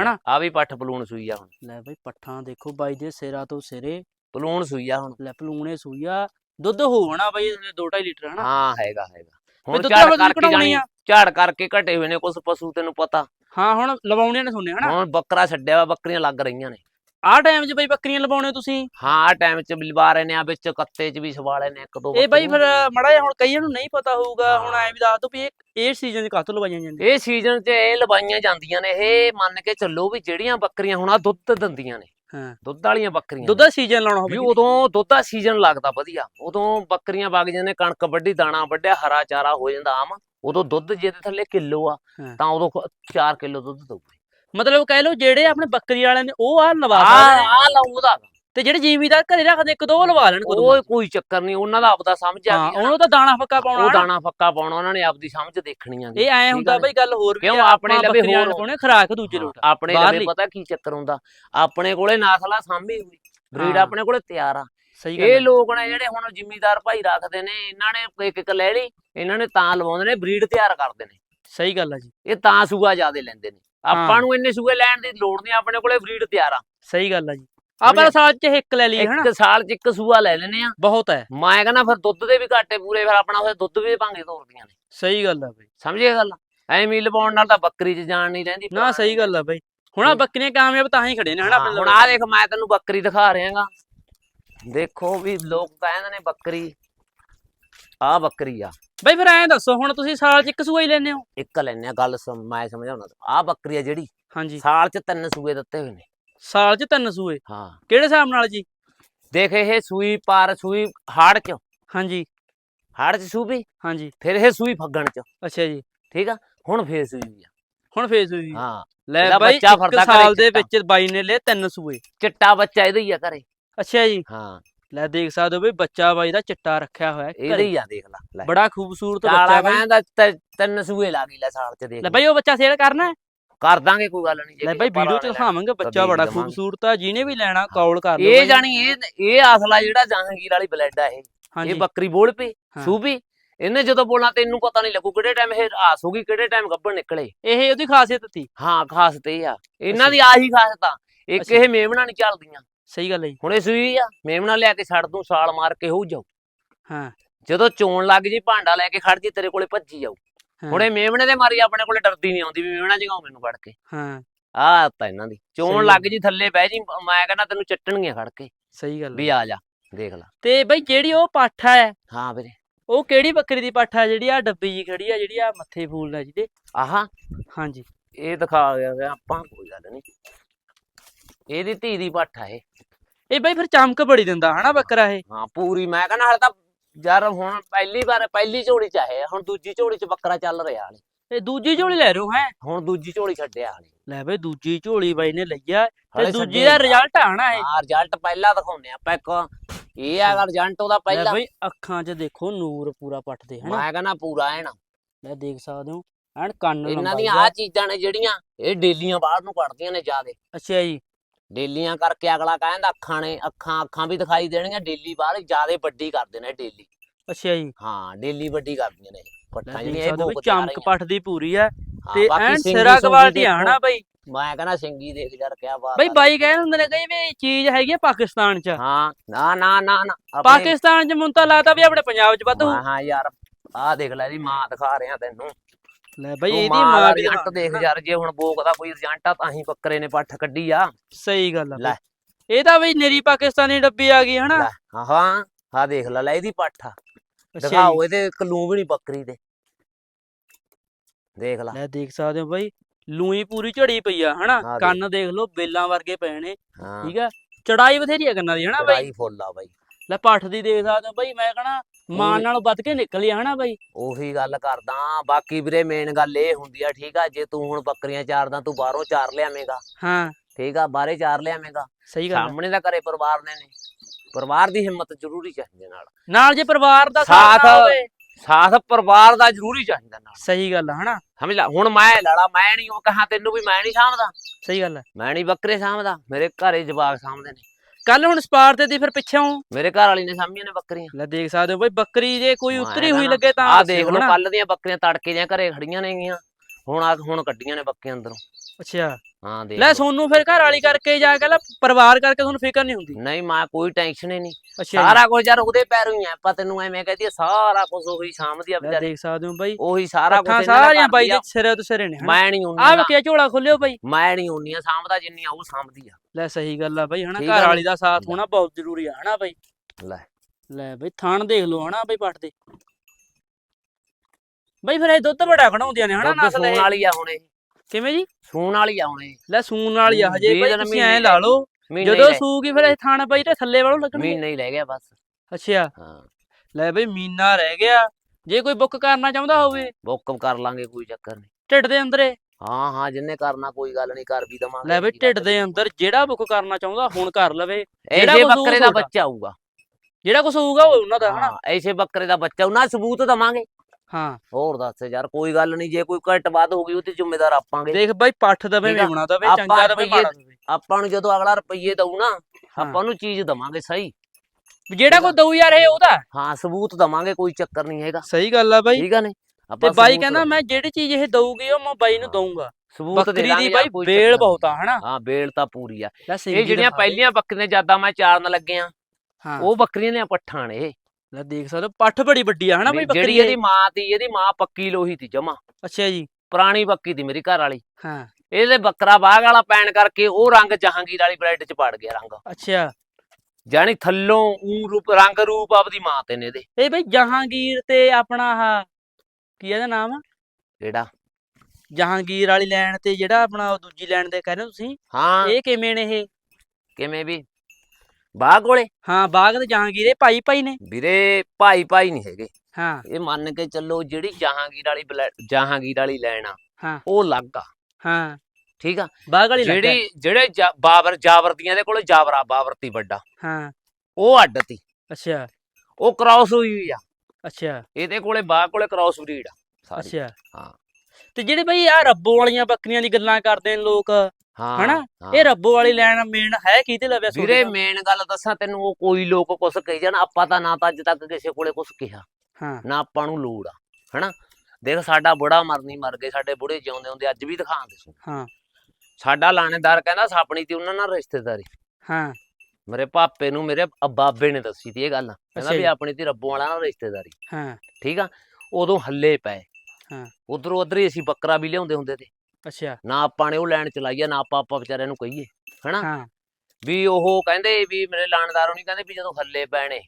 ਹਨਾ? ਆ ਵੀ ਪੱਠ ਪਲੂਣ ਸੂਈ ਆ ਹੁਣ। ਲੈ ਬਾਈ ਪੱਠਾਂ ਦੇਖੋ ਬਾਈ ਦੇ ਸਿਰਾਂ ਤੋਂ ਸਿਰੇ। ਪਲੂਣ ਸੂਈ ਆ ਹੁਣ। ਲੈ ਪਲੂਣੇ ਸੂਈਆ ਦੁੱਧ ਹੋ ਹਨਾ ਬਾਈ 2.5 ਲੀਟਰ ਹਨਾ? ਹਾਂ ਹੈਗਾ ਹੈਗਾ। ਹੁਣ ਦੁੱਧ ਝਾੜ ਵਾਲੀ ਕਰਕੇ ਕਢਾਉਣੀ ਜਾਣੀ ਆ? ਝਾੜ ਕਰਕੇ ਘਟੇ ਹੋਏ ਨੇ ਕੁਝ ਪਸ਼ੂ ਤੈਨੂੰ ਪਤਾ। ਹਾਂ ਹੁਣ ਲਵਾਉਣੀਆਂ ਨੇ ਸੁਣਨੇ ਹਨਾ? ਹੁਣ ਬੱਕਰਾ ਛੱਡਿਆ ਵਾ ਬੱਕਰੀਆਂ ਲੱਗ ਰਹੀਆਂ ਨੇ। ਆਹ ਟਾਈਮ 'ਚ ਬਾਈ ਬੱਕਰੀਆਂ ਲਵਾਉਣੇ ਤੁਸੀਂ? ਹਾਂ ਆ ਟਾਈਮ ਚ ਬਿਲਵਾ ਰਹੇ ਨੇ ਆ ਵਿੱਚ ਕੱਤੇ ਚ ਵੀ ਸਵਾਲੇ ਨੇ ਇੱਕ ਦੋ ਇਹ ਬਾਈ ਬੱਕਰੀਆਂ। ਫਿਰ ਮੜਾ ਜਿਹਾ ਹੁਣ ਕਈਆਂ ਨੂੰ ਨਹੀਂ ਪਤਾ ਹੋਊਗਾ ਹੁਣ ਹਾਂ। ਐ ਵੀ ਦੱਸ ਦੋ ਵੀ ਇਹ ਇਹ ਸੀਜ਼ਨ 'ਚ ਕਾਹਤੋਂ ਲਵਾਈਆਂ ਜਾਂਦੀਆਂ? ਇਹ ਸੀਜ਼ਨ 'ਚ ਇਹ ਲਵਾਈਆਂ ਜਾਂਦੀਆਂ ਨੇ ਇਹ ਮੰਨ ਕੇ ਚੱਲੋ ਵੀ ਜਿਹੜੀਆਂ ਬੱਕਰੀਆਂ ਹੁਣ ਆ ਦੁੱਧ ਦਿੰਦੀਆਂ ਨੇ। ਹਾਂ। ਦੁੱਧ ਵਾਲੀਆਂ ਬੱਕਰੀਆਂ ਦੁੱਧ ਦਾ ਸੀਜ਼ਨ ਲਾਉਣਾ ਵੀ ਹੋਵੇ ਉਦੋਂ ਦੁੱਧ ਦਾ ਸੀਜ਼ਨ ਲੱਗਦਾ ਵਧੀਆ। ਉਦੋਂ ਬੱਕਰੀਆਂ ਵਗ ਜਾਂਦੇ ਕਣਕ ਵੱਢੀ ਦਾਣਾ ਵੱਢਿਆ ਹਰਾ ਚਾਰਾ ਹੋ ਜਾਂਦਾ ਆਮ। ਉਦੋਂ ਦੁੱਧ ਜਿਹਦੇ ਥੱਲੇ ਕਿਲੋ ਆ। ਤਾਂ ਉਦੋਂ 4 ਕਿਲੋ ਦੁੱਧ ਦਊਗੀ। ਮਤਲਬ ਕਹਿ ਲਓ ਜਿਹੜੇ ਆਪਣੇ ਬੱਕਰੀ ਵਾਲਿਆਂ ਨੇ ਉਹ ਆ ਲਵਾ ਆ ਆ ਲਾਉਂਦਾ ਤੇ ਜਿਹੜੇ ਜ਼ਿਮੀਦਾਰ ਘਰੇ ਰੱਖਦੇ ਇੱਕ ਦੋ ਲਵਾ ਲੈਣ ਖੁਦ ਉਹ ਕੋਈ ਚੱਕਰ ਨਹੀਂ ਉਹਨਾਂ ਦਾ ਆਪਦਾ ਸਮਝ ਆ ਹਾਂ ਗਈ ਉਹਨੂੰ ਤਾਂ ਦਾਣਾ ਫੱਕਾ ਪਾਉਣਾ ਉਹ। ਦਾਣਾ ਫੱਕਾ ਪਾਉਣਾ ਉਹਨਾਂ ਨੇ ਆਪਦੀ ਸਮਝ ਦੇਖਣੀ ਆ ਇਹ ਐ ਹੁੰਦਾ ਆ ਬਈ ਗੱਲ ਹੋਰ ਵੀ ਕਿਉਂ? ਆ, ਆਪਣੇ ਆਪਾਂ ਲਵੇ ਹੋਰ- ਪਾਉਣੇ ਖਰਾਕ ਦੂਜੇ ਲੋਟ ਆਪਣੇ ਲਵੇ। ਪਤਾ ਕੀ ਚੱਕਰ ਹੁੰਦਾ? ਆਪਣੇ ਕੋਲੇ ਨਾਸਲਾ ਸਾਂਭੀ ਹੋਈ ਬਰੀਡ ਹਾਂ। ਆਪਣੇ ਕੋਲੇ ਤਿਆਰ ਆ। ਸਹੀ ਗੱਲ ਇਹ। ਲੋਕ ਨੇ ਜਿਹੜੇ ਹੁਣ ਜ਼ਿਮੀਦਾਰ ਭਾਈ ਰੱਖਦੇ ਨੇ ਇਹਨਾਂ ਨੇ ਇੱਕ ਇੱਕ ਲੈ ਲਈ ਇਹਨਾਂ ਨੇ ਤਾਂ ਲਵਾਉਂਦੇ ਨੇ ਬਰੀਡ ਤਿਆਰ ਕਰਦੇ ਨੇ। ਸਹੀ ਗੱਲ ਹੈ ਜੀ। ਇਹ ਤਾਂ ਸੂਆ ਜ਼ਿਆਦੇ ਲੈਂਦੇ ਨੇ। ਹਾਂ। ਆਪਾਂ ਨੂੰ ਇੰਨੇ ਸੂਏ ਲੈਣ ਦੀ ਲੋੜ ਨਹੀਂ ਆਪਣੇ ਕੋਲੇ ਬਰੀਡ ਤਿਆਰ ਆ। ਸਹੀ ਗੱਲ ਹੈ ਜੀ। ਆਪਾਂ ਸਾਲ 'ਚ ਇੱਕ ਲੈ ਲਈ ਹਨਾ? ਇੱਕ ਸਾਲ ਚ ਇੱਕ ਸੂਆ ਲੈ ਲੈਨੇ ਆ। ਬਹੁਤ ਹੈ ਮੈਂ ਕਹਿੰਦਾ ਫਿਰ ਦੁੱਧ ਦੇ ਵੀ ਘਾਟੇ ਪੂਰੇ ਫਿਰ ਆਪਣਾ ਫਿਰ ਦੁੱਧ ਵੀ ਭਾਂਗੇ ਤੋਰਦੀਆਂ ਨੇ। ਸਹੀ ਗੱਲ ਹੈ ਬਈ। ਸਮਝੇ ਗੱਲ? ਐਵੇਂ ਲਵਾਉਣ ਨਾਲ ਤਾਂ ਬੱਕਰੀ 'ਚ ਜਾਣ ਨਹੀਂ ਰਹਿੰਦੀ। ਨਾ ਸਹੀ ਗੱਲ ਹੈ ਬਈ। ਹੁਣ ਆਹ ਬੱਕਰੀਆਂ ਕਾਮਯਾਬ ਤਾਂ ਹੀ ਖੜੇ ਨੇ ਹਨਾ ਹੁਣ। ਆ ਦੇਖ ਮੈਂ ਤੈਨੂੰ ਬੱਕਰੀ ਦਿਖਾ ਰਿਹਾਗਾ। ਦੇਖੋ ਵੀ ਲੋਕ ਕਹਿੰਦੇ ਨੇ ਬੱਕਰੀ ਆ ਬੱਕਰੀ ਆ। ਬਈ ਫਿਰ ਐਂ ਦੱਸੋ ਹੁਣ ਤੁਸੀਂ ਸਾਲ 'ਚ ਇੱਕ ਸੂਆ ਹੀ ਲੈਨੇ ਹੋ? ਇੱਕ ਲੈਨੇ ਆ ਗੱਲ ਮੈਂ ਸਮਝਾਉਣਾ ਆ ਬੱਕਰੀ ਆ ਜਿਹੜੀ ਹਾਂਜੀ। ਸਾਲ ਚ ਤਿੰਨ ਸੂਏ ਦਿੱਤੇ ਹੋਏ ਨੇ। ਸਾਲ 'ਚ ਤਿੰਨ ਸੂਏ। ਹਾਂ। ਕਿਹੜੇ ਹਿਸਾਬ ਨਾਲ ਜੀ? ਦੇਖ ਇਹ ਸੂਈ ਪਾਰ ਸੂਈ ਹਾੜ ਚ ਹਾਂਜੀ। ਹਾੜ ਚ ਸੂਬੀ? ਹਾਂਜੀ। ਫਿਰ ਇਹ ਸੂਈ ਫੱਗਣ ਚ। ਅੱਛਾ ਜੀ। ਠੀਕ ਆ? ਹੁਣ ਫੇਰ ਸੂਈ ਹੋਈ ਆ। ਹੁਣ ਫੇਸ ਹੋਈ ਹਾਂ। ਲੈ ਬਾਈ ਬੱਚਾ ਫਿਰਦਾ ਸਾਲ ਦੇ। ਵਿੱਚ ਬਾਈ ਨੇ ਲਏ ਤਿੰਨ ਸੂਏ। ਚਿੱਟਾ ਬੱਚਾ ਇਹਦਾ ਹੀ ਆ ਘਰੇ। ਅੱਛਾ ਜੀ। ਹਾਂ। ਲੈ ਦੇਖ ਸਕਦੇ ਹੋ ਬਈ ਬੱਚਾ ਬਾਈ ਦਾ ਚਿੱਟਾ ਰੱਖਿਆ ਹੋਇਆ ਹੈ ਇਹਦਾ। ਹੀ ਆ ਦੇਖ ਲੈ ਲੈ। ਬੜਾ ਖੂਬਸੂਰਤ ਬੱਚਾ ਬਾਈ। ਕਹਿੰਦਾ ਤਿੰਨ ਸੂਏ ਲਾ ਗਈ ਲੈ ਸਾਲ ਚ ਦੇਖ ਲੈ ਬਾਈ ਉਹ ਬੱਚਾ ਸੇਲ ਕਰਨਾ ਹੈ? ਕਰ ਦਾਂਗੇ ਕੋਈ ਗੱਲ ਨਹੀਂ ਜੇ ਲੈ ਕਿਸੇ ਭਰਾ ਵੀਡੀਓ ਚ ਦਿਖਾਵਾਂਗੇ ਬੱਚਾ ਬੜਾ। ਖੂਬਸੂਰਤ ਆ ਜਿਹਨੇ ਵੀ ਲੈਣਾ ਕਾਲ ਕਰ ਲਓ ਇਹ। ਜਾਣੀ ਇਹ ਇਹ ਅਸਲਾ ਜਿਹੜਾ ਜਹਾਂਗੀਰ ਵਾਲੀ ਬਲੱਡ ਆ ਇਹ। ਹਾਂਜੀ। ਇਹ ਬੱਕਰੀ ਬੋਲ ਪਈ ਹਾਂ। ਸੂਬੀ। ਇਹਨੇ ਜਦੋਂ ਬੋਲਣਾ ਤੈਨੂੰ ਪਤਾ ਨਹੀਂ ਲੱਗੂ ਕਿਹੜੇ ਟਾਈਮ ਇਹ ਆਸ ਹੋਗੀ ਕਿਹੜੇ ਟਾਈਮ ਗੱਭਣ ਨਿਕਲੇ। ਇਹ ਉਹਦੀ ਖਾਸੀਅਤ ਸੀ। ਹਾਂ ਖਾਸ ਤੇ ਇਹ ਆ। ਇਹਨਾਂ ਦੀ ਆਹੀ ਖਾਸਤ ਆ ਇੱਕ ਅੱਛਾ। ਇਹ ਮੇਮਣਾ ਨਹੀਂ ਚੱਲਦੀਆਂ। ਸਹੀ ਗੱਲ ਹੈ ਜੀ। ਹੁਣ ਇਹ ਸੂਈ ਆ ਮੇਮਣਾ ਲਿਆ ਕੇ ਛੱਡ ਦੂੰ ਸਾਲ ਮਾਰ ਕੇ ਹੋ ਜਾਊ। ਹਾਂ। ਜਦੋਂ ਚੋਣ ਲੱਗ ਜੀ ਭਾਂਡਾ ਲੈ ਕੇ ਖੜ ਜੀ ਤੇਰੇ ਕੋਲੇ ਭੱਜੀ ਜਾਊ। ਹੁਣ ਇਹ ਮੇਮਣੇ ਦੇ ਮਾਰੀ ਆਪਣੇ ਕੋਲੇ ਡਰਦੀ ਨਹੀਂ ਆਉਂਦੀ ਵੀ ਮੇਮਣਾ ਜਗਾਉ ਮੈਨੂੰ ਫੜ ਕੇ। ਹਾਂ। ਆਹ ਤਾਂ ਇਹਨਾਂ ਦੀ। ਚੋਣ ਲੱਗ ਜੀ ਥੱਲੇ ਬਹਿ ਜੀ ਮੈਂ ਕਹਿੰਦਾ ਤੈਨੂੰ ਚੱਟਣਗੀਆਂ ਖੜ ਕੇ। ਸਹੀ ਗੱਲ ਵੀ। ਆ ਜਾ ਦੇਖ ਲੈ। ਤੇ ਬਾਈ ਜਿਹੜੀ ਉਹ ਪਾਠਾ ਹੈ ਹਾਂ ਵੀਰੇ। ਉਹ ਕਿਹੜੀ ਬੱਕਰੀ ਦੀ ਪਾਠਾ ਜਿਹੜੀ ਆ ਡੱਬੀ ਜੀ ਖੜੀ ਆ ਜਿਹੜੀ ਆ ਮੱਥੇ ਫੂਲ ਨਾਲ ਜਿਹਦੇ। ਆਹਾ। ਹਾਂਜੀ। ਇਹ ਦਿਖਾ ਗਿਆ ਆਪਾਂ ਕੋਈ ਗੱਲ ਨਹੀਂ ਇਹਦੀ ਧੀ ਦੀ ਪੱਠ ਆ ਇਹ। ਇਹ ਬਾਈ ਫਿਰ ਚਮਕ ਬੜੀ ਦਿੰਦਾ ਹਨਾ ਬੱਕਰਾ ਇਹ? ਹਾਂ ਪੂਰੀ ਮੈਂ ਕਹਿੰਦਾ ਹਾਲੇ ਤਾਂ ਯਾਰ ਹੁਣ ਪਹਿਲੀ ਵਾਰ ਪਹਿਲੀ ਝੋਲੀ ਚ ਆਏ ਆ, ਹੁਣ ਦੂਜੀ ਝੋਲੀ ਚ ਬੱਕਰਾ ਚੱਲ ਰਿਹਾ ਹਾਲੇ। ਇਹ ਦੂਜੀ ਝੋਲੀ ਲੈ ਰਹੋ ਹੈ? ਹੁਣ ਦੂਜੀ ਝੋਲੀ ਛੱਡਿਆ ਹਾਲੇ। ਲੈ ਬਈ ਦੂਜੀ ਝੋਲੀ ਬਾਈ ਨੇ ਲਈਆ ਤੇ ਹਾਲੇ ਦੂਜੀ ਦਾ। ਰਿਜ਼ਲਟ ਆਣਾ ਹੈ ਹਾਂ ਰਿਜ਼ਲਟ ਪਹਿਲਾਂ ਦਿਖਾਉਂਦੇ ਆ ਆਪਾਂ ਇੱਕ। ਇਹ ਆ ਰਿਜ਼ਲਟ ਉਹਦਾ ਲੈ ਪਹਿਲਾਂ। ਬਈ ਅੱਖਾਂ 'ਚ ਦੇਖੋ ਨੂਰ ਪੂਰਾ ਪੱਟਦੇ ਹਨਾ? ਮੈਂ ਕਹਿੰਦਾ ਪੂਰਾ ਐਨ। ਲੈ ਦੇਖ ਸਕਦੇ ਹੋ ਐਨ ਕੰਨ ਇਹਨਾਂ ਲੰਬਾਈ ਦੀਆਂ ਆ। ਆ ਚੀਜ਼ਾਂ ਨੇ ਜਿਹੜੀਆਂ ਇਹ ਡੇਲੀਆਂ ਬਾਹਰ ਨੂੰ ਕੱਢਦੀਆਂ ਨੇ ਜਿਆਦੇ ਅੱਛਾ ਜੀ। ਡੇਲੀਆਂ ਕਰਕੇ ਅਗਲਾ ਕਹਿੰਦਾ ਅੱਖਾਂ ਨੇ ਅੱਖਾਂ ਅੱਖਾਂ ਵੀ ਦਿਖਾਈ ਦੇਣਗੀਆਂ ਡੇਲੀ ਬਾਹਰ ਜਿਆਦੇ ਵੱਡੀ ਕਰਦੇ ਨੇ ਡੇਲੀ। ਅੱਛਾ ਜੀ। ਹਾਂ ਡੇਲੀ ਵੱਡੀ ਕਰਦੀਆਂ ਨੇ ਪੱਠਾਂ ਜਿਹੜੀਆਂ ਇਹ ਹੋ ਭੋਗਦੀਆਂ ਚਮਕ ਪੱਟਦੀ ਪੂਰੀ ਆ ਹਾਂ, ਤੇ ਐਨ ਸਿਰਾ ਕੁਆਲਟੀ ਆ ਦੇਖੋ। ਹਨਾ ਬਈ। ਮੈਂ ਕਹਿੰਦਾ ਸਿੰਗੀ ਦੇਖ ਯਾਰ ਕਿਆ ਬਾਤ ਬਈ। ਬਾਈ ਕਹਿੰਦੇ ਹੁੰਦੇ ਨੇ ਕਈ ਵੀ ਚੀਜ਼ ਹੈਗੀ ਆ ਪਾਕਿਸਤਾਨ 'ਚ। ਹਾਂ ਨਾ ਨਾ ਨਾ ਨਾ ਪਾਕਿਸਤਾਨ 'ਚ ਮੈਨੂੰ ਤਾਂ ਲੱਗਦਾ ਵੀ ਆਪਣੇ ਪੰਜਾਬ 'ਚ ਵੱਧ। ਹਾਂ ਹਾਂ ਯਾਰ ਆਹ ਦੇਖ ਲੈ ਜੀ ਮਾਂ ਦਿਖਾ ਰਿਹਾ ਤੈਨੂੰ। ਲੈ ਬਈ ਇਹਦੀ ਮਾਂ ਦਾ ਵੀ ਰਿਜ਼ਲਟ ਦਿਖਾ- ਯਾਰ ਜੇ ਹੁਣ ਬੋਕ ਦਾ ਕੋਈ ਰਿਜ਼ਲਟ ਆ ਤਾਂ ਹੀ ਬੱਕਰੇ ਨੇ ਪੱਠ ਕੱਢੀ ਆ। ਸਹੀ ਗੱਲ ਆ ਲੈ। ਇਹ ਤਾਂ ਬਈ ਨੇਰੀ ਪਾਕਿਸਤਾਨੀ ਡੱਬੀ ਆ ਗਈ ਹਨਾ? ਹਾਂ ਹਾਂ ਹਾਂ ਦੇਖ ਲੈ ਲੈ ਇਹਦੀ ਪੱਠ ਆ। ਦਿਖਾਓ ਇਹਦੇ ਕਲੂ ਵੀ ਨਹੀਂ ਬੱਕਰੀ ਦੇ। ਦੇਖ ਲੈ। ਲੈ ਦੇਖ ਸਕਦੇ ਹੋ ਬਾਈ ਲੂਈ ਪੂਰੀ ਝੜੀ ਪਈ ਆ ਹਨਾ। ਕੰਨ ਦੇਖ ਲਓ ਬੇਲਾਂ ਵਰਗੇ ਪਏ ਨੇ। ਠੀਕ ਆ? ਚੜਾਈ ਬਥੇਰੀ ਆ ਕੰਨਾਂ ਦੀ ਹਨਾ ਬਾਈ? ਚੜਾਈ ਫੁੱਲ ਆ ਬਾਈ। ਲੈ ਪੱਠ ਦੀ ਦੇਖ ਸਕਦੇ ਹੋ ਬਾਈ ਮੈਂ ਕਹਣਾ ਮਾਂ ਨਾਲੋਂ ਵੱਧ ਕੇ ਨਿਕਲੀ ਆ ਹਨਾ ਬਾਈ। ਉਹੀ ਗੱਲ ਕਰਦਾ ਬਾਕੀ ਵੀਰੇ ਮੇਨ ਗੱਲ ਇਹ ਹੁੰਦੀ ਆ ਠੀਕ ਆ ਜੇ ਤੂੰ ਹੁਣ ਬੱਕਰੀਆਂ ਚਾਰਦਾ ਤੂੰ ਬਾਹਰੋਂ ਚਾਰ ਲਿਆਵੇਂਗਾ। ਹਾਂ। ਠੀਕ ਆ ਬਾਹਰੇ ਚਾਰ ਲਿਆਵੇਂਗਾ। ਸਹੀ ਗੱਲ। ਸਾਹਮਣੇ ਤਾਂ ਘਰੇ ਪਰਿਵਾਰ ਨੇ ਨੇ। ਪਰਿਵਾਰ ਦੀ ਹਿੰਮਤ ਜ਼ਰੂਰੀ ਚਾਹੀਦੀ ਨਾਲ। ਨਾਲ ਜੇ ਪਰਿਵਾਰ ਦਾ ਸਾਥ ਹੋਵੇ। ਸਾਥ ਪਰਿਵਾਰ ਦਾ ਜ਼ਰੂਰੀ ਚਾਹੀਦਾ ਨਾਲ। ਸਹੀ ਗੱਲ ਆ ਹਨਾ। ਸਮਝ ਲੈ ਹੁਣ ਮੈਂ ਲੜਾ ਮੈਂ ਨਹੀਂ ਉਹ ਕਹਾਂ ਤੈਨੂੰ ਵੀ ਮੈਂ ਨਹੀਂ ਸਾਂਭਦਾ। ਸਹੀ ਗੱਲ ਆ। ਮੈਂ ਨਹੀਂ ਬੱਕਰੇ ਸਾਂਭਦਾ ਮੇਰੇ ਘਰੇ ਜਵਾਕ ਸਾਂਭਦੇ ਨੇ। ਕੱਲ ਹੁਣ ਸਪਾਰ ਤੇ ਦੀ ਫਿਰ ਪਿੱਛੋਂ। ਮੇਰੇ ਘਰ ਵਾਲੀ ਨੇ ਸਾਂਭੀਆਂ ਨੇ ਬੱਕਰੀਆਂ। ਲੈ ਦੇਖ ਸਕਦੇ ਹੋ ਬਾਈ ਬੱਕਰੀ ਜੇ ਕੋਈ ਉਤਰੀ ਹੋਈ ਲੱਗੇ ਤਾਂ ਦੱਸਿਓ ਦੇਖ ਲਓ। ਕੱਲ ਦੀਆਂ ਬੱਕਰੀਆਂ ਤੜਕੇ ਦੀਆਂ ਘਰੇ ਖੜੀਆਂ ਨੇਗੀਆਂ। ਹੁਣ ਆ ਹੁਣ ਕੱਢੀਆਂ ਨੇ ਬੱਕੀਆਂ ਅੰਦਰੋਂ। ਅੱਛਾ। ਹਾਂ ਦੇਖ ਲੈ ਲਓ। ਸੋਨੂੰ ਫਿਰ ਘਰ ਵਾਲੀ ਕਰਕੇ ਜਾ ਕੇ ਲੈ ਪਰਿਵਾਰ ਕਰਕੇ ਤੁਹਾਨੂੰ ਫਿਕਰ ਨਹੀਂ ਹੁੰਦੀ। ਨਹੀਂ ਮੈਂ ਕੋਈ ਟੈਨਸ਼ਨ ਹੀ ਨਹੀਂ। ਅੱਛਾ ਜੀ। ਸਾਰਾ ਕੁਝ ਯਾਰ ਉਹਦੇ ਪੈਰੋਂ ਹੀ ਆ। ਆਪਾਂ ਤੈਨੂੰ ਐਵੇਂ ਕਹਦੀ ਸਾਰਾ ਕੁਝ ਉਹੀ ਸਾਂਭਦੀ ਆ ਵਿਚਾਰੀ। ਦੇਖ ਸਕਦੇ ਹੋ ਬਾਈ। ਉਹੀ ਸਾਰਾ ਕੁਝ ਅੱਖਾਂ ਸਾਰੀਆਂ ਬਾਈ ਦੇ ਸਿਰੇ ਤੋਂ ਸਿਰੇ ਨੇ ਹਨਾ? ਮੈਂ ਨਹੀਂ ਆਹ ਹੁੰਨੀ ਵੇਖਿਆ ਝੋਲਾ ਖੋਲਿਓ ਬਾਈ। ਮੈਂ ਨਹੀਂ ਹੁੰਨੀ ਆ ਸਾਂਭਦਾ ਜਿੰਨੀ ਆ ਉਹ ਸਾਂਭਦੀ ਆ। ਲੈ ਸਹੀ ਗੱਲ ਆ ਬਾਈ ਹਨਾ? ਠੀਕ ਘਰ ਆ ਨਾ? ਵਾਲੀ ਦਾ ਸਾਥ ਹੋਣਾ ਬਹੁਤ ਜ਼ਰੂਰੀ ਆ ਹਨਾ ਬਾਈ? ਲੈ। ਲੈ ਬਾਈ ਥਾਣ ਦੇਖ ਲਓ ਹਨਾ ਬਾਈ ਪੱਟ ਦੇ। ਬਾਈ ਫਿਰ ਇਹ ਦੁੱਧ ਬੜਾ ਖੜਾਉਂਦੀਆਂ ਨੇ ਹਨਾ ਦੁੱਧ ਨਸਲ ਸੂਣ ਇਹ ਵਾਲੀ ਆ ਹੁਣ ਇਹ। ਕਿਵੇਂ ਜੀ? ਸੂਣ ਵਾਲੀ ਆ ਹੁਣ। ਇਹ ਲੈ ਸੂਣ ਵਾਲੀ ਆ ਹਜੇ ਵੀਹ ਦਿਨ ਤੁਸੀਂ ਐ ਮਹੀਨੇ ਲਾ ਲਓ। ਮਹੀਨੇ ਜਦੋਂ ਹੀ ਸੂਗੀ ਫਿਰ ਇਹ ਥਾਣ ਬਾਈ ਤੇ ਥੱਲੇ ਵਾਲੋਂ ਲੱਗਣਗੇ। ਮਹੀਨੇ ਹੀ ਰਹਿ ਗਿਆ ਬਸ। ਅੱਛਾ। ਹਾਂ। ਲੈ ਬਈ ਮੀਨਾ ਰਹਿ ਗਿਆ। ਜੇ ਕੋਈ ਬੁੱਕ ਕਰਨਾ ਚਾਹੁੰਦਾ ਹੋਵੇ। ਬੁੱਕ ਕਰ ਲਾਂਗੇ ਕੋਈ ਚੱਕਰ ਨਹੀਂ। ਢਿੱਡ ਦੇ ਅੰਦਰੇ ਹਾਂ ਹਾਂ ਜਿੰਨੇ ਕਰਨਾ ਕੋਈ ਗੱਲ ਨਹੀਂ ਕਰ ਵੀ ਦਵਾਂਗੇ। ਲੈ ਬਈ ਢਿੱਡ ਦੇ ਅੰਦਰ ਜਿਹੜਾ ਬੁੱਕ ਕਰਨਾ ਚਾਹੁੰਦਾ ਹੁਣ ਕਰ ਲਵੇ। ਜਿਹੜਾ ਬੱਕਰੇ ਦਾ। ਬੱਚਾ ਆਊਗਾ। ਜਿਹੜਾ ਕੁਝ ਹੋਊਗਾ ਉਹ ਉਹਨਾਂ ਦਾ ਹਨਾ? ਹਾਂ ਐਸੇ ਬੱਕਰੇ ਦਾ ਬੱਚਾ ਉਹਨਾਂ ਸਬੂਤ ਦਵਾਂਗੇ। ਹਾਂ। ਹੋਰ ਦੱਸ ਯਾਰ ਕੋਈ ਗੱਲ ਨਹੀਂ ਜੇ ਕੋਈ ਘੱਟ ਵੱਧ ਹੋ ਗਈ ਉਹਦੇ ਜ਼ਿੰਮੇਦਾਰ ਆਪਾਂਗੇ। ਦੇਖ ਬਾਈ ਪੱਠ ਦਵੇ ਠੀਕ ਆ। ਦਵੇ ਆਪਾਂ ਚੰਗਾ ਦਵੇ ਰੁਪਈਏ- ਮਾੜਾ ਦਵੇ। ਆਪਾਂ ਨੂੰ ਜਦੋਂ ਅਗਲਾ ਰੁਪਈਏ ਦਊ ਨਾ। ਆਪਾਂ ਨੂੰ ਚੀਜ਼ ਦਵਾਂਗੇ ਸਹੀ। ਜਿਹੜਾ ਕੋਈ ਦਊ ਯਾਰ ਇਹ ਉਹਦਾ। ਹਾਂ ਸਬੂਤ ਦਵਾਂਗੇ ਕੋਈ ਚੱਕਰ ਨਹੀਂ ਹੈਗਾ। ਸਹੀ ਗੱਲ ਆ ਬਾਈ। ਠੀਕ ਆ ਨੇ ਤੇ ਬਾਈ ਸਬੂਤ ਕਹਿੰਦਾ। ਮੈਂ ਜਿਹੜੀ ਚੀਜ਼ ਇਹ ਦਊਗੀ ਉਹ ਮੈਂ ਬਾਈ ਨੂੰ। ਦਊਂਗਾ। ਸਬੂਤ ਦੇ ਬੱਕਰੀ ਦਾਂਗੇ ਦੀ ਯਾਰ, ਬਾਈ ਕੋਈ ਬੇਲ ਬਹੁਤ ਆ ਹਨਾ। ਹਾਂ ਬੇਲ ਤਾਂ ਪੂਰੀ ਆ। ਇਹ ਜਿਹੜੀਆਂ। ਪਹਿਲੀਆਂ ਬੱਕਰੀਆਂ ਜ਼ਿਆਦਾ ਮੈਂ ਚਾਰਨ ਲੱਗਿਆ ਹਾਂ। ਉਹ ਬੱਕਰੀਆਂ ਦੀਆਂ ਪੱਠਾਂ ਨੇ ਲੈ ਦੇਖ ਸਕਦੇ ਹੋ, ਪੱਠ ਬੜੀ ਵੱਡੀ ਆ ਹਨਾ ਬਾਈ ਜਿਹੜੀ ਬੱਕਰੀ ਇਹਦੀ ਇਹ? ਮਾਂ ਤੀ ਇਹਦੀ ਮਾਂ ਪੱਕੀ ਲੋਹੀ ਤੀ ਜਮਾ। ਅੱਛਾ ਜੀ। ਪੁਰਾਣੀ ਬੱਕੀ ਤੀ ਮੇਰੀ ਘਰ ਵਾਲੀ। ਹਾਂ। ਇਹਦੇ ਬੱਕਰਾ ਬਾਗ ਵਾਲਾ ਪੈਣ ਕਰਕੇ ਉਹ ਰੰਗ ਜਹਾਂਗੀਰ ਵਾਲੀ ਬ੍ਰੈਡ ਚ ਪੜ ਗਿਆ ਰੰਗ। ਅੱਛਾ। ਜਾਨੀ ਥੱਲੋਂ ਊ ਰੂਪ ਰੰਗ ਰੂਪ ਆਪਦੀ ਮਾਂ ਤੇ ਨੇ ਇਹਦੇ। ਇਹ ਬਈ ਜਹਾਂਗੀਰ ਤੇ ਆਪਣਾ ਆਹ ਕੀ ਇਹਦਾ ਨਾਮ ਕਿਹੜਾ? ਜਹਾਂਗੀਰ ਵਾਲੀ ਲਾਈਨ ਤੇ ਜਿਹੜਾ ਆਪਣਾ ਉਹ ਦੂਜੀ ਲਾਈਨ ਦੇ ਕਹਿੰਦੇ ਹੋ ਤੁਸੀਂ? ਹਾਂ। ਇਹ ਕਿਵੇਂ ਨੇ ਇਹ? ਕਿਵੇਂ ਵੀ? ਬਾਗ ਕੋਲੇ? ਹਾਂ ਬਾਗ ਤੇ ਜਹਾਂਗੀਰ ਇਹ ਭਾਈ ਭਾਈ ਨੇ। ਵੀਰੇ ਭਾਈ ਭਾਈ ਨਹੀਂ ਹੈਗੇ। ਹਾਂ। ਇਹ ਮੰਨ ਕੇ ਚੱਲੋ ਜਿਹੜੀ ਜਹਾਂਗੀਰ ਵਾਲੀ ਬਲੈ- ਜਹਾਂਗੀਰ ਵਾਲੀ ਲੈਣ ਆ ਹਾਂ। ਉਹ ਅਲੱਗ ਆ। ਹਾਂ। ਠੀਕ ਆ? ਬਾਗ ਵਾਲੀ ਜਿਹੜੀ ਜਿਹੜੇ ਜਾ- ਬਾਬਰ ਜਾਵਰਦੀਆਂ ਦੇ ਕੋਲੇ ਜਾਵਰਾ ਬਾਬਰਤੀ ਵੱਡਾ। ਹਾਂ। ਉਹ ਅੱਡ ਤੀ। ਅੱਛਾ। ਉਹ ਕ੍ਰਾਸ ਹੋਈ ਹੋਈ ਆ। ਅੱਛਾ। ਇਹਦੇ ਕੋਲੇ ਬਾਗ ਕੋਲੇ ਕ੍ਰਾਸ ਬਰੀਡ ਆ ਸਾਰੀ। ਅੱਛਾ। ਹਾਂ। ਤੇ ਜਿਹੜੇ ਬਈ ਆ ਰੱਬੋ ਵਾਲੀਆਂ ਬੱਕਰੀਆਂ ਦੀ ਗੱਲਾਂ ਕਰਦੇ ਨੇ ਲੋਕ ਹਾਂ ਹਨਾ? ਇਹ ਰੱਬੋ ਵਾਲੀ ਲੈਣ ਮੇਨ ਹੈ ਕਿਹਦੇ ਲਵੇ ਵੀਰੇ ਮੇਨ ਗੱਲ ਦੱਸਾਂ ਤੈਨੂੰ ਉਹ ਕੋਈ ਲੋਕ ਕੁਛ ਕਹੀ ਜਾਣ ਆਪਾਂ ਤਾਂ ਨਾ ਤਾਂ ਅੱਜ ਤੱਕ ਕਿਸੇ ਕੋਲੇ ਕੁਛ ਕਿਹਾ ਹਾਂ। ਨਾ ਆਪਾਂ ਨੂੰ ਲੋੜ ਆ ਹਨਾ? ਦੇਖ ਸਾਡਾ ਬੁੜਾ ਮਰਨੀ ਮਰ ਗਏ ਸਾਡੇ ਬੁੜੇ ਜਿਉਂਦੇ ਹੁੰਦੇ ਅੱਜ ਵੀ ਦਿਖਾਉਂਦੇ ਸੀ ਹਾਂ। ਸਾਡਾ ਲਾਣੇਦਾਰ ਕਹਿੰਦਾ ਸਾਪਣੀ ਤੇ ਉਹਨਾਂ ਨਾਲ ਰਿਸ਼ਤੇਦਾਰੀ। ਹਾਂ। ਮੇਰੇ ਪਾਪੇ ਨੂੰ ਮੇਰੇ ਬਾਬੇ ਨੇ ਦੱਸੀ ਤੀ ਇਹ ਗੱਲ। ਕਹਿੰਦਾ ਵੀ। ਆਪਣੀ ਤੇ ਰੱਬੋਂ ਵਾਲਾ ਨਾਲ ਰਿਸ਼ਤੇਦਾਰੀ। ਹਾਂ। ਠੀਕ ਆ? ਉਦੋਂ ਹੱਲੇ ਪਏ। ਹਾਂ। ਉਧਰੋਂ ਉਧਰ ਹੀ ਅਸੀਂ ਬੱਕਰਾ ਵੀ ਲਿਆਉਂਦੇ ਹੁੰਦੇ ਤੇ। ਅੱਛਾ। ਨਾ ਆਪਾਂ ਨੇ ਉਹ ਲੈਣ ਚਲਾਈਆ ਨਾ ਆਪਾਂ ਆਪਾਂ ਵਿਚਾਰਿਆਂ ਨੂੰ ਕਹੀਏ ਹਨਾ? ਹਾਂ। ਵੀ ਉਹ ਕਹਿੰਦੇ ਵੀ ਮੇਰੇ ਲਾਣੇਦਾਰੋਂ ਨਹੀਂ ਕਹਿੰਦੇ ਵੀ ਜਦੋਂ ਹੱਲੇ ਪੈਣੇ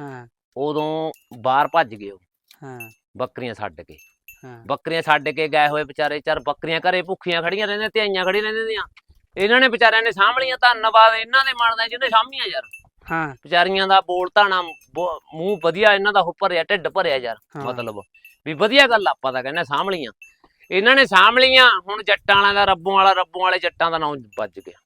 ਹਾਂ। ਉਦੋਂ ਬਾਹਰ ਭੱਜ ਗਏ ਉਹ। ਹਾਂ। ਬੱਕਰੀਆਂ ਛੱਡ ਕੇ। ਹਾਂ। ਬੱਕਰੀਆਂ ਛੱਡ ਕੇ ਗਏ ਹੋਏ ਵਿਚਾਰੇ ਚਾਰ ਬੱਕਰੀਆਂ ਘਰੇ ਭੁੱਖੀਆਂ ਖੜੀਆਂ ਰਹਿੰਦੀਆਂ ਤੇ ਆਈਆਂ ਖੜੀਆਂ ਰਹਿੰਦੀਆਂ ਦੀਆਂ। ਇਹਨਾਂ ਨੇ ਵਿਚਾਰਿਆਂ ਨੇ ਸਾਂਭਲੀਆਂ ਧੰਨਵਾਦ ਇਹਨਾਂ ਦੇ ਮਨ ਦਾ ਜਿਹਨੇ ਸਾਂਭੀਆਂ ਯਾਰ। ਹਾਂ। ਵਿਚਾਰੀਆਂ ਦਾ ਬੋਲ ਧਾਣਾ ਮੂੰਹ ਵਧੀਆ ਇਹਨਾਂ ਦਾ ਉਹ ਭਰਿਆ ਢਿੱਡ ਭਰਿਆ ਯਾਰ। ਮਤਲਬ। ਵੀ ਵਧੀਆ ਗੱਲ ਆਪਾਂ ਤਾਂ ਕਹਿੰਦੇ ਸਾਂਭਲੀਆਂ ਇਹਨਾਂ ਨੇ ਸਾਂਭਲੀਆਂ ਹੁਣ ਜੱਟਾਂ ਵਾਲਿਆਂ ਦਾ ਰੱਬੋਂ ਵਾਲਾ ਰੱਬੋਂ ਵਾਲੇ ਜੱਟਾਂ ਦਾ ਨਾਮ ਵੱਜ ਗਿਆ।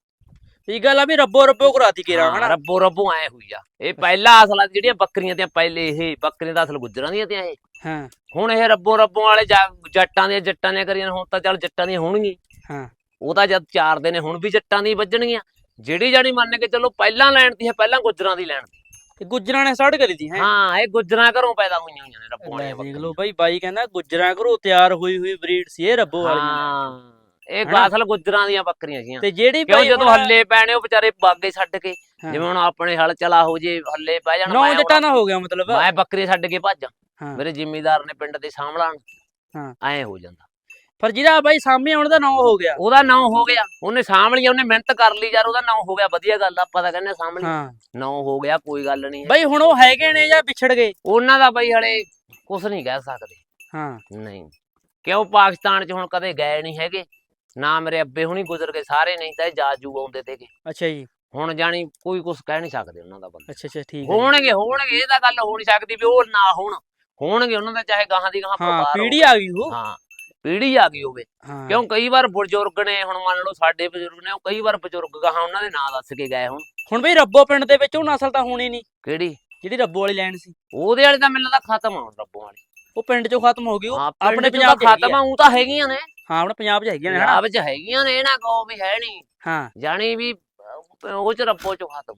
ਇਹ ਗੱਲ ਆ ਵੀ ਰੱਬੋ ਰੱਬੋ ਕਰਾਤੀ ਕੇਰਾ ਹਨਾ? ਰੱਬੋ ਰੱਬੋ ਐ ਹੋਈ ਆ। ਇਹ ਪਹਿਲਾ ਅਸਲ ਜਿਹੜੀਆਂ ਬੱਕਰੀਆਂ ਤੇ ਪਹਿਲੇ ਇਹ ਬੱਕਰੀਆਂ ਦਾ ਅਸਲ ਗੁੱਜਰਾਂ ਦੀਆਂ ਤੇ ਇਹ। ਹਾਂ। ਹੁਣ ਇਹ ਰੱਬੋ ਰੱਬੋਂ ਵਾਲੇ ਜੱਟਾਂ ਦੀਆਂ ਜੱਟਾਂ ਦੀਆਂ ਕਰੀਆਂ ਹੁਣ ਤਾਂ ਚੱਲ ਜੱਟਾਂ ਦੀਆਂ ਹੋਣਗੀਆਂ। ਹਾਂ। ਉਹ ਤਾਂ ਜਦ ਚਾਰ ਦੇ ਨੇ ਹੁਣ ਵੀ ਜੱਟਾਂ ਦੀ ਵੱਜਣਗੀਆਂ। ਜਿਹੜੀ ਜਾਣੀ ਮੰਨ ਕੇ ਚਲੋ ਪਹਿਲਾਂ ਲੈਣ ਦੀ ਹੈ ਪਹਿਲਾਂ ਗੁੱਜਰਾਂ ਦੀ ਲੈਣ ਦੀ ਤੇ ਗੁੱਜਰਾਂ ਨੇ ਸੜ ਕਰੀ ਦੀ ਹੈ? ਹਾਂ ਇਹ ਗੁੱਜਰਾਂ ਘਰੋਂ ਪੈਦਾ ਹੋਈਆਂ ਹੋਈਆਂ ਨੇ ਰੱਬੋਂ ਲੈ ਵਾਲੀਆਂ ਦੇਖ ਲਓ ਬਾਈ ਬਾਈ ਕਹਿੰਦਾ ਗੁੱਜਰਾਂ ਘਰੋਂ ਤਿਆਰ ਹੋਈ ਹੋਈ ਬਰੀਡ ਸੀ ਇਹ ਰੱਬੋ ਵਾਲੀਆਂ ਹਾਂ ਇਹ? ਅਸਲ ਗੁੱਜਰਾਂ ਦੀਆਂ ਬੱਕਰੀਆਂ ਸੀਆਂ। ਤੇ ਜਿਹੜੀ ਕਿਉਂ ਜਦੋਂ ਹੱਲੇ ਪੈਣੇ ਉਹ ਵਿਚਾਰੇ ਬਾਗੇ ਛੱਡ ਕੇ। ਜਿਵੇਂ ਹੁਣ ਆਪਣੇ ਹਲ ਚਲਾ ਹੋ ਜੇ ਹੱਲੇ ਪੈ ਜਾਣ ਨੌ ਜੱਟਾਂ ਦਾ ਹੋ ਗਿਆ ਮਤਲਬ। ਮੈਂ ਬੱਕਰੀ ਛੱਡ ਕੇ ਭੱਜਾਂ। ਮੇਰੇ ਜ਼ਿਮੀਦਾਰ ਨੇ ਪਿੰਡ ਦੇ ਸਾਂਭਲਾਣ ਹਾਂ। ਐ ਹੋ ਜਾਂਦਾ। ਪਰ ਜਿਹੜਾ ਬਾਈ ਸਾਹਮਣੇ ਆਉਣ ਦਾ ਨਾਂ ਹੋ ਗਿਆ। ਉਹਦਾ ਨਾਂ ਹੋ ਗਿਆ। ਉਹਨੇ ਸਾਂਭ ਲਿਆ ਉਹਨੇ ਮਿਹਨਤ ਕਰ ਲਈ ਯਾਰ ਉਹਦਾ ਨਾਂ ਹੋ ਗਿਆ ਵਧੀਆ ਗੱਲ ਆਪਾਂ ਤਾਂ ਕਹਿੰਦੇ ਸਾਂਭ ਲਿਆ। ਹਾਂ। ਨਾਂ ਹੋ ਗਿਆ ਕੋਈ ਗੱਲ ਨਹੀਂ। ਬਾਈ ਹੁਣ ਉਹ ਹੈਗੇ ਨੇ ਜਾਂ ਵਿਛੜ ਗਏ? ਉਹਨਾਂ ਦਾ ਬਈ ਹਲੇ ਕੁਝ ਨਹੀਂ ਕਹਿ ਸਕਦੇ। ਹਾਂ। ਨਹੀਂ। ਕਿਉਂ ਪਾਕਿਸਤਾਨ ਚ ਹੁਣ ਕਦੇ ਗਏ ਨਹੀਂ ਹੈਗੇ? ਨਾ ਮੇਰੇ ਅੱਬੇ ਹੁਣੀ ਗੁਜ਼ਰ ਗਏ ਸਾਰੇ ਨਹੀਂ ਤਾਂ ਜਾਜੂ ਆਉਂਦੇ ਤੇਗੇ ਅੱਛਾ ਜੀ। ਹੁਣ ਜਾਣੀ ਕੋਈ ਕੁਝ ਕਹਿ ਨਹੀਂ ਸਕਦੇ ਉਹਨਾਂ ਦਾ ਬੰਦਾ। ਅੱਛਾ ਅੱਛਾ ਠੀਕ ਹੈ। ਹੋਣਗੇ ਹੋਣਗੇ ਇਹ ਤਾਂ ਗੱਲ ਹੋ ਨਹੀਂ ਸਕਦੀ ਵੀ ਉਹ ਨਾ ਹੋਣ। ਹੋਣਗੇ ਉਹਨਾਂ ਦਾ ਚਾਹੇ ਗਾਹਾਂ ਦੀ ਗਾਹਾਂ ਹਾਂ ਪਰਿਵਾਰ ਪੀੜੀ ਹੋਵੇ। ਆ ਗਈ ਉਹ। ਹਾਂ। ਪੀੜੀ ਆ ਗਈ ਹੋਵੇ। ਹਾਂ। ਕਿਉਂ ਕਈ ਵਾਰ ਬਜ਼ੁਰਗ ਨੇ ਹੁਣ ਮੰਨ ਲਓ ਸਾਡੇ ਬਜ਼ੁਰਗ ਨੇ ਉਹ ਕਈ ਵਾਰ ਬਜ਼ੁਰਗ ਗਾਹਾਂ ਉਹਨਾਂ ਦੇ ਨਾਂ ਦੱਸ ਕੇ ਗਏ ਹੁਣ। ਹੁਣ ਬਈ ਰੱਬੋ ਪਿੰਡ ਦੇ ਵਿੱਚ ਉਹ ਨਸਲ ਤਾਂ ਹੋਣੀ ਨਹੀਂ। ਕਿਹੜੀ? ਜਿਹੜੀ ਰੱਬੋ ਵਾਲੀ ਲੈਣ ਸੀ। ਉਹਦੇ ਵਾਲੇ ਤਾਂ ਮੈਨੂੰ ਲੱਗਦਾ ਖਤਮ ਆ ਹੁਣ ਰੱਬੋਂ ਵਾਲੀ। ਉਹ ਪਿੰਡ ਚੋਂ ਖਤਮ ਹੋ ਗਈ ਉਹ ਆਪਣੇ ਪੰਜਾਬ 'ਚ ਖਤਮ ਆ ਉਹ ਤਾਂ ਹੈਗੀਆਂ ਨੇ। ਹਾਂ ਆਪਣੇ ਪੰਜਾਬ 'ਚ ਹੈਗੀਆਂ ਨੇ ਹਨਾ? ਪੰਜਾਬ 'ਚ ਹੈਗੀਆਂ ਨੇ ਇਹ ਨਾ ਕਹੋ ਵੀ ਹੈ ਨਹੀਂ। ਹਾਂ। ਜਾਣੀ ਵੀ ਅਹ, ਉਹ ਚ ਰੱਬੋ ਚ ਖਤਮ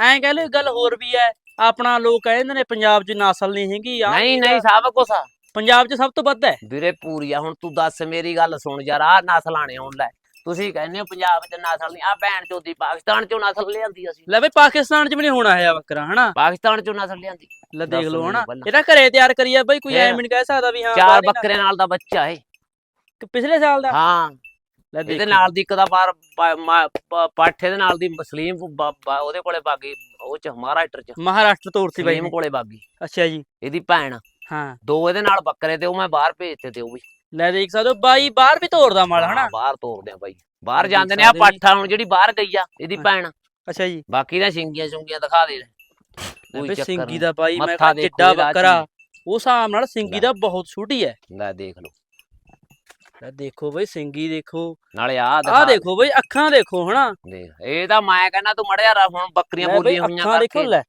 ਐਂ ਕਹਿ ਲਓ ਇੱਕ ਗੱਲ ਹੋਰ ਵੀ ਹੈ ਆਪਣਾ ਲੋਕ ਕਹਿੰਦੇ ਨੇ ਪੰਜਾਬ 'ਚ ਨਸਲ ਨਹੀਂ ਹੈਗੀ ਆਹ ਨਹੀਂ ਆ। ਨਹੀਂ ਸਭ ਕੁਛ ਆ। ਪੰਜਾਬ 'ਚ ਸਭ ਤੋਂ ਵੱਧ ਹੈ। ਵੀਰੇ ਪੂਰੀ ਆ ਹੁਣ ਤੂੰ ਦੱਸ ਮੇਰੀ ਗੱਲ ਸੁਣ ਯਾਰ ਆਹ ਨਸਲ ਆਣੇ ਹੁਣ ਲੈ। ਤੁਸੀਂ ਕਹਿੰਦੇ ਹੋ ਪੰਜਾਬ 'ਚ ਨਸਲ ਨਹੀਂ ਆ ਭੈਣ ਚੋਦੀ ਪਾਕਿਸਤਾਨ 'ਚੋਂ ਨਸਲ ਲਿਆਂਦੀ ਅਸੀਂ। ਲੈ ਬਈ ਪਾਕਿਸਤਾਨ 'ਚ ਵੀ ਨਹੀਂ ਹੋਣਾ ਹੈ ਬੱਕਰਾ ਹਨਾ? ਪਾਕਿਸਤਾਨ 'ਚੋਂ ਨਸਲ ਲਿਆਂਦੀ। ਲੈ ਦੇਖ ਲਓ ਹਨਾ। ਇਹਦਾ ਘਰੇ ਤਿਆਰ ਕਰੀ ਆ ਬਈ ਕੋਈ? ਐਵੇਂ ਨਹੀਂ ਕਹਿ ਸਕਦਾ ਵੀ ਹਾਂ ਚਾਰ ਬੱਕਰੇ ਨਾਲ ਦਾ ਬੱਚਾ ਏ ਪਿਛਲੇ ਸਾਲ ਦਾ? ਹਾਂ। ਲੈ ਇਹਦੇ ਨਾਲ ਦੀ ਇੱਕ ਦਾ ਬਾਰ ਪਾ- ਮਾ- ਪਾ- ਪਾਠੇ ਦੇ ਨਾਲ ਦੀ ਮੁਸਲੀਮ ਉਹਦੇ ਕੋਲੇ ਬਾਗੀ ਉਹ ਚ ਮਹਾਰਾਸ਼ਟਰ ਚ। ਮਹਾਰਾਸ਼ਟਰ ਤੋਂ ਉਰਤੀ ਬਾਈ ਕੋਲੇ ਬਾਗੀ। ਅੱਛਾ ਜੀ। ਇਹਦੀ ਭੈਣ। ਹਾਂ। ਦੋ ਇਹਦੇ ਨਾਲ ਬੱਕਰੇ ਤੇ ਉਹ ਮੈਂ ਬਾਹਰ ਭੇਜਤੇ ਤੇ ਉਹ ਵੀ। ਲੈ ਦੇਖ ਸਕਦੇ ਹੋ ਬਾਈ ਬਾਹਰ ਵੀ ਤੋਰਦਾ ਮਾਲ ਹਾਂ, ਹਨਾ? ਬਾਹਰ ਤੋਰਦੇ ਆ ਬਾਈ। ਬਾਹਰ ਜਾਂਦੇ ਨੇ ਆ। ਪਾਠਾ ਹੁਣ ਜਿਹੜੀ ਬਾਹਰ ਗਈ ਆ ਇਹਦੀ। ਭੈਣ। ਅੱਛਾ ਜੀ। ਬਾਕੀ ਨਾ ਸਿੰਗੀਆਂ ਸੁੰਗੀਆਂ ਦਿਖਾ ਦੇ। ਲੈ ਕੋਈ ਚੱਕਰ ਸਿੰਗੀ ਨਹੀਂ। ਦਾ ਬਾਈ ਮੈਂ ਮੱਥਾ ਕਿਹਾ ਦੇਖੋ ਜਿੱਡਾ ਇਹਦਾ ਬੱਕਰਾ। ਉਸ ਹਿਸਾਬ ਨਾਲ ਸਿੰਗੀ। ਦਾ ਬਹੁਤ ਛੋਟੀ ਹੈ। ਲੈ ਦੇਖ ਲਓ। ਲੈ ਦੇਖੋ ਬਈ ਸਿੰਗੀ ਦੇਖੋ। ਨਾਲੇ ਆ ਆਹ ਦੇਖੋ ਬਈ ਅੱਖਾਂ ਦੇਖੋ ਹਨਾ? ਦੇਖ ਇਹ ਤਾਂ ਮੈਂ ਕਹਿੰਦਾ ਤੂੰ ਮੜਿਆ ਰ ਹੁਣ ਬੱਕਰੀਆਂ ਲੈ ਬਈ ਬੋਲੀਆਂ ਹੋਈਆਂ ਅੱਖਾਂ ਦੇਖੋ ਕਰਕੇ ਲੈ।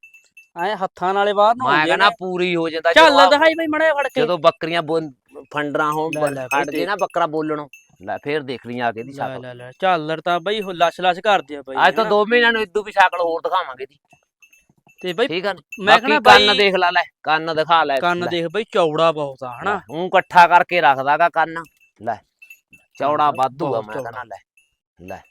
ਐ ਹੱਥਾਂ ਨਾਲੇ ਬਾਹਰ ਨੂੰ ਮੈਂ ਕਹਿੰਦਾ। ਪੂਰੀ ਹੋ ਜਾਂਦਾ ਚੱਲ ਦਿਖਾਈ ਬਈ ਮੜਿਆ ਫੜ ਕੇ। ਜਦੋਂ ਬੱਕਰੀਆਂ ਬੋਲ- ਫੰਡਰਾਂ ਹੋਣ ਫੜ ਜੇ ਨਾ ਬੱਕਰਾ ਬੋਲਣੋਂ। ਲੈ ਫੇਰ ਦੇਖ ਲਈ ਆ ਕੇ ਦੀ ਸ਼ਕਲ। ਲੈ ਲੈ ਝਾਲਰ ਤਾਂ ਬਈ ਉਹ ਲਸ਼ ਲਸ਼ ਕਰਦੀ ਆ ਬਈ ਅੱਜ ਤੋਂ ਹਨਾ। 2 ਮਹੀਨਿਆਂ ਨੂੰ ਇਦੋਂ ਵੀ ਸ਼ਕਲ ਹੋਰ ਦਿਖਾਵਾਂਗੇ ਦੀ ਤੇ ਬਈ ਠੀਕ ਆ ਮੈਂ ਕਹਿੰਦਾ ਕੰਨ ਦੇਖ ਲੈ ਲੈ ਕੰਨ ਦਿਖਾ ਲੈ। ਕੰਨ ਦੇਖ ਬਈ ਚੌੜਾ ਬਹੁਤ ਆ ਹਨਾ। ਉਹ ਇਕੱਠਾ ਕਰਕੇ ਰੱਖਦਾਗਾ ਕੰਨ। ਲੈ ਚੌੜਾ ਵਾਧੂ ਆ ਮੈਂ। ਕਹਿੰਦਾ ਲੈ ਲੈ।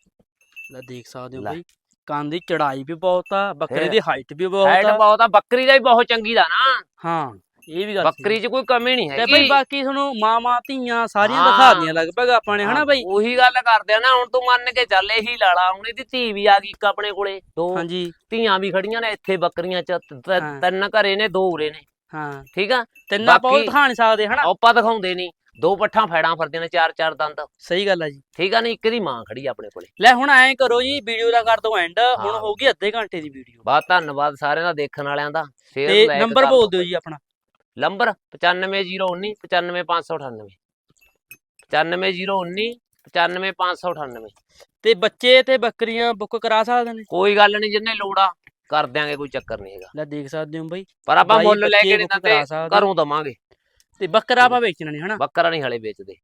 ਲੈ ਦੇਖ ਸਕਦੇ ਹੋ। ਬਈ। ਕੰਨ ਦੀ ਚੜਾਈ ਵੀ ਬਹੁਤ ਆ ਬੱਕਰੇ? ਦੀ ਹਾਈਟ ਵੀ ਬਹੁਤ ਹਾਈਟ ਆ। ਬਹੁਤ ਆ ਬੱਕਰੀ ਦਾ ਵੀ ਬਹੁਤ ਚੰਗੀ ਦਾ ਨਾ। ਹਾਂ ਇਹ ਵੀ ਗੱਲ ਬੱਕਰੀ 'ਚ ਕੋਈ ਕਮੀ ਨਹੀਂ ਤੇ ਹੈਗੀ। ਬਈ ਬਾਕੀ ਤੁਹਾਨੂੰ ਮਾਮਾ ਧੀਆਂ ਸਾਰੀਆਂ ਹਾਂ। ਦਿਖਾ ਦੀਆਂ ਲਗਭਗ ਆਪਾਂ ਨੇ ਹਨਾ ਬਈ? ਉਹੀ ਗੱਲ ਕਰਦੇ ਆ ਨਾ ਹੁਣ ਤੂੰ ਮੰਨ ਕੇ ਚੱਲ ਇਹੀ ਲਾਲਾ ਹੁਣ ਇਹਦੀ ਧੀ ਵੀ ਆ ਗਈ ਇੱਕ ਆਪਣੇ ਕੋਲੇ ਦੋ ਹਾਂਜੀ। ਧੀਆਂ ਵੀ ਖੜੀਆਂ ਨੇ ਇੱਥੇ ਬੱਕਰੀਆਂ 'ਚ ਤ- ਤ- ਹਾਂ। ਤਿੰਨ ਘਰੇ ਨੇ ਦੋ ਉਰੇ ਨੇ। ਹਾਂ। ਠੀਕ ਆ? ਤਿੰਨ ਬਾਕੀ- ਦਿਖਾ ਨਹੀਂ ਸਕਦੇ ਹਨਾ? ਆਪਾਂ ਦਿਖਾਉਂਦੇ ਨਹੀਂ ਦੋ ਪੱਠਾਂ ਫੈੜਾਂ ਫਿਰਦੀਆਂ ਨੇ ਚਾਰ ਚਾਰ ਦੰਦ। ਸਹੀ ਗੱਲ ਆ ਜੀ। ਠੀਕ ਆ ਨਹੀਂ ਇੱਕ ਦੀ ਮਾਂ ਖੜੀ ਆ ਆਪਣੇ ਕੋਲੇ। ਲੈ ਹੁਣ ਐਂ ਕਰੋ ਜੀ ਵੀਡੀਓ ਦਾ ਕਰ ਦੋ ਐਂਡ ਹੁਣ ਹਾਂ। ਹੋ ਗਈ ਅੱਧੇ ਘੰਟੇ ਦੀ ਵੀਡੀਓ। ਬਹੁਤ ਧੰਨਵਾਦ ਸਾਰਿਆਂ ਦਾ ਦੇਖਣ ਵਾਲਿਆਂ ਦਾ। ਸ਼ੇਅਰ ਤੇ ਲਾਇਕ ਨੰਬਰ ਬੋਲ ਦਿਓ ਜੀ ਆਪਣਾ। ਨੰਬਰ 95019 95598 95019 95598 ਤੇ ਬੱਚੇ ਤੇ ਬੱਕਰੀਆਂ ਬੁੱਕ ਕਰਾ ਸਕਦੇ ਨੇ? ਕੋਈ ਗੱਲ ਨਹੀਂ ਜਿੰਨੇ ਲੋੜ ਕਰ ਦਿਆਂਗੇ ਕੋਈ ਚੱਕਰ ਨਹੀਂ ਹੈਗਾ। ਲੈ ਦੇਖ ਸਕਦੇ ਹੋ ਬਈ। ਪਰ ਆਪਾਂ ਬਾਈ ਮੁੱਲ ਲੈ ਬੱਚੇ ਕੇ ਨਹੀਂ book ਦਿੰਦੇ ਕਰਾ ਸਕਦੇ। ਘਰੋਂ ਦਵਾਂਗੇ। ਤੇ ਬੱਕਰਾ ਆਪਾਂ ਵੇਚਣਾ ਨਹੀਂ ਹਨਾ? ਬੱਕਰਾ ਨਹੀਂ ਹਲੇ ਵੇਚਦੇ।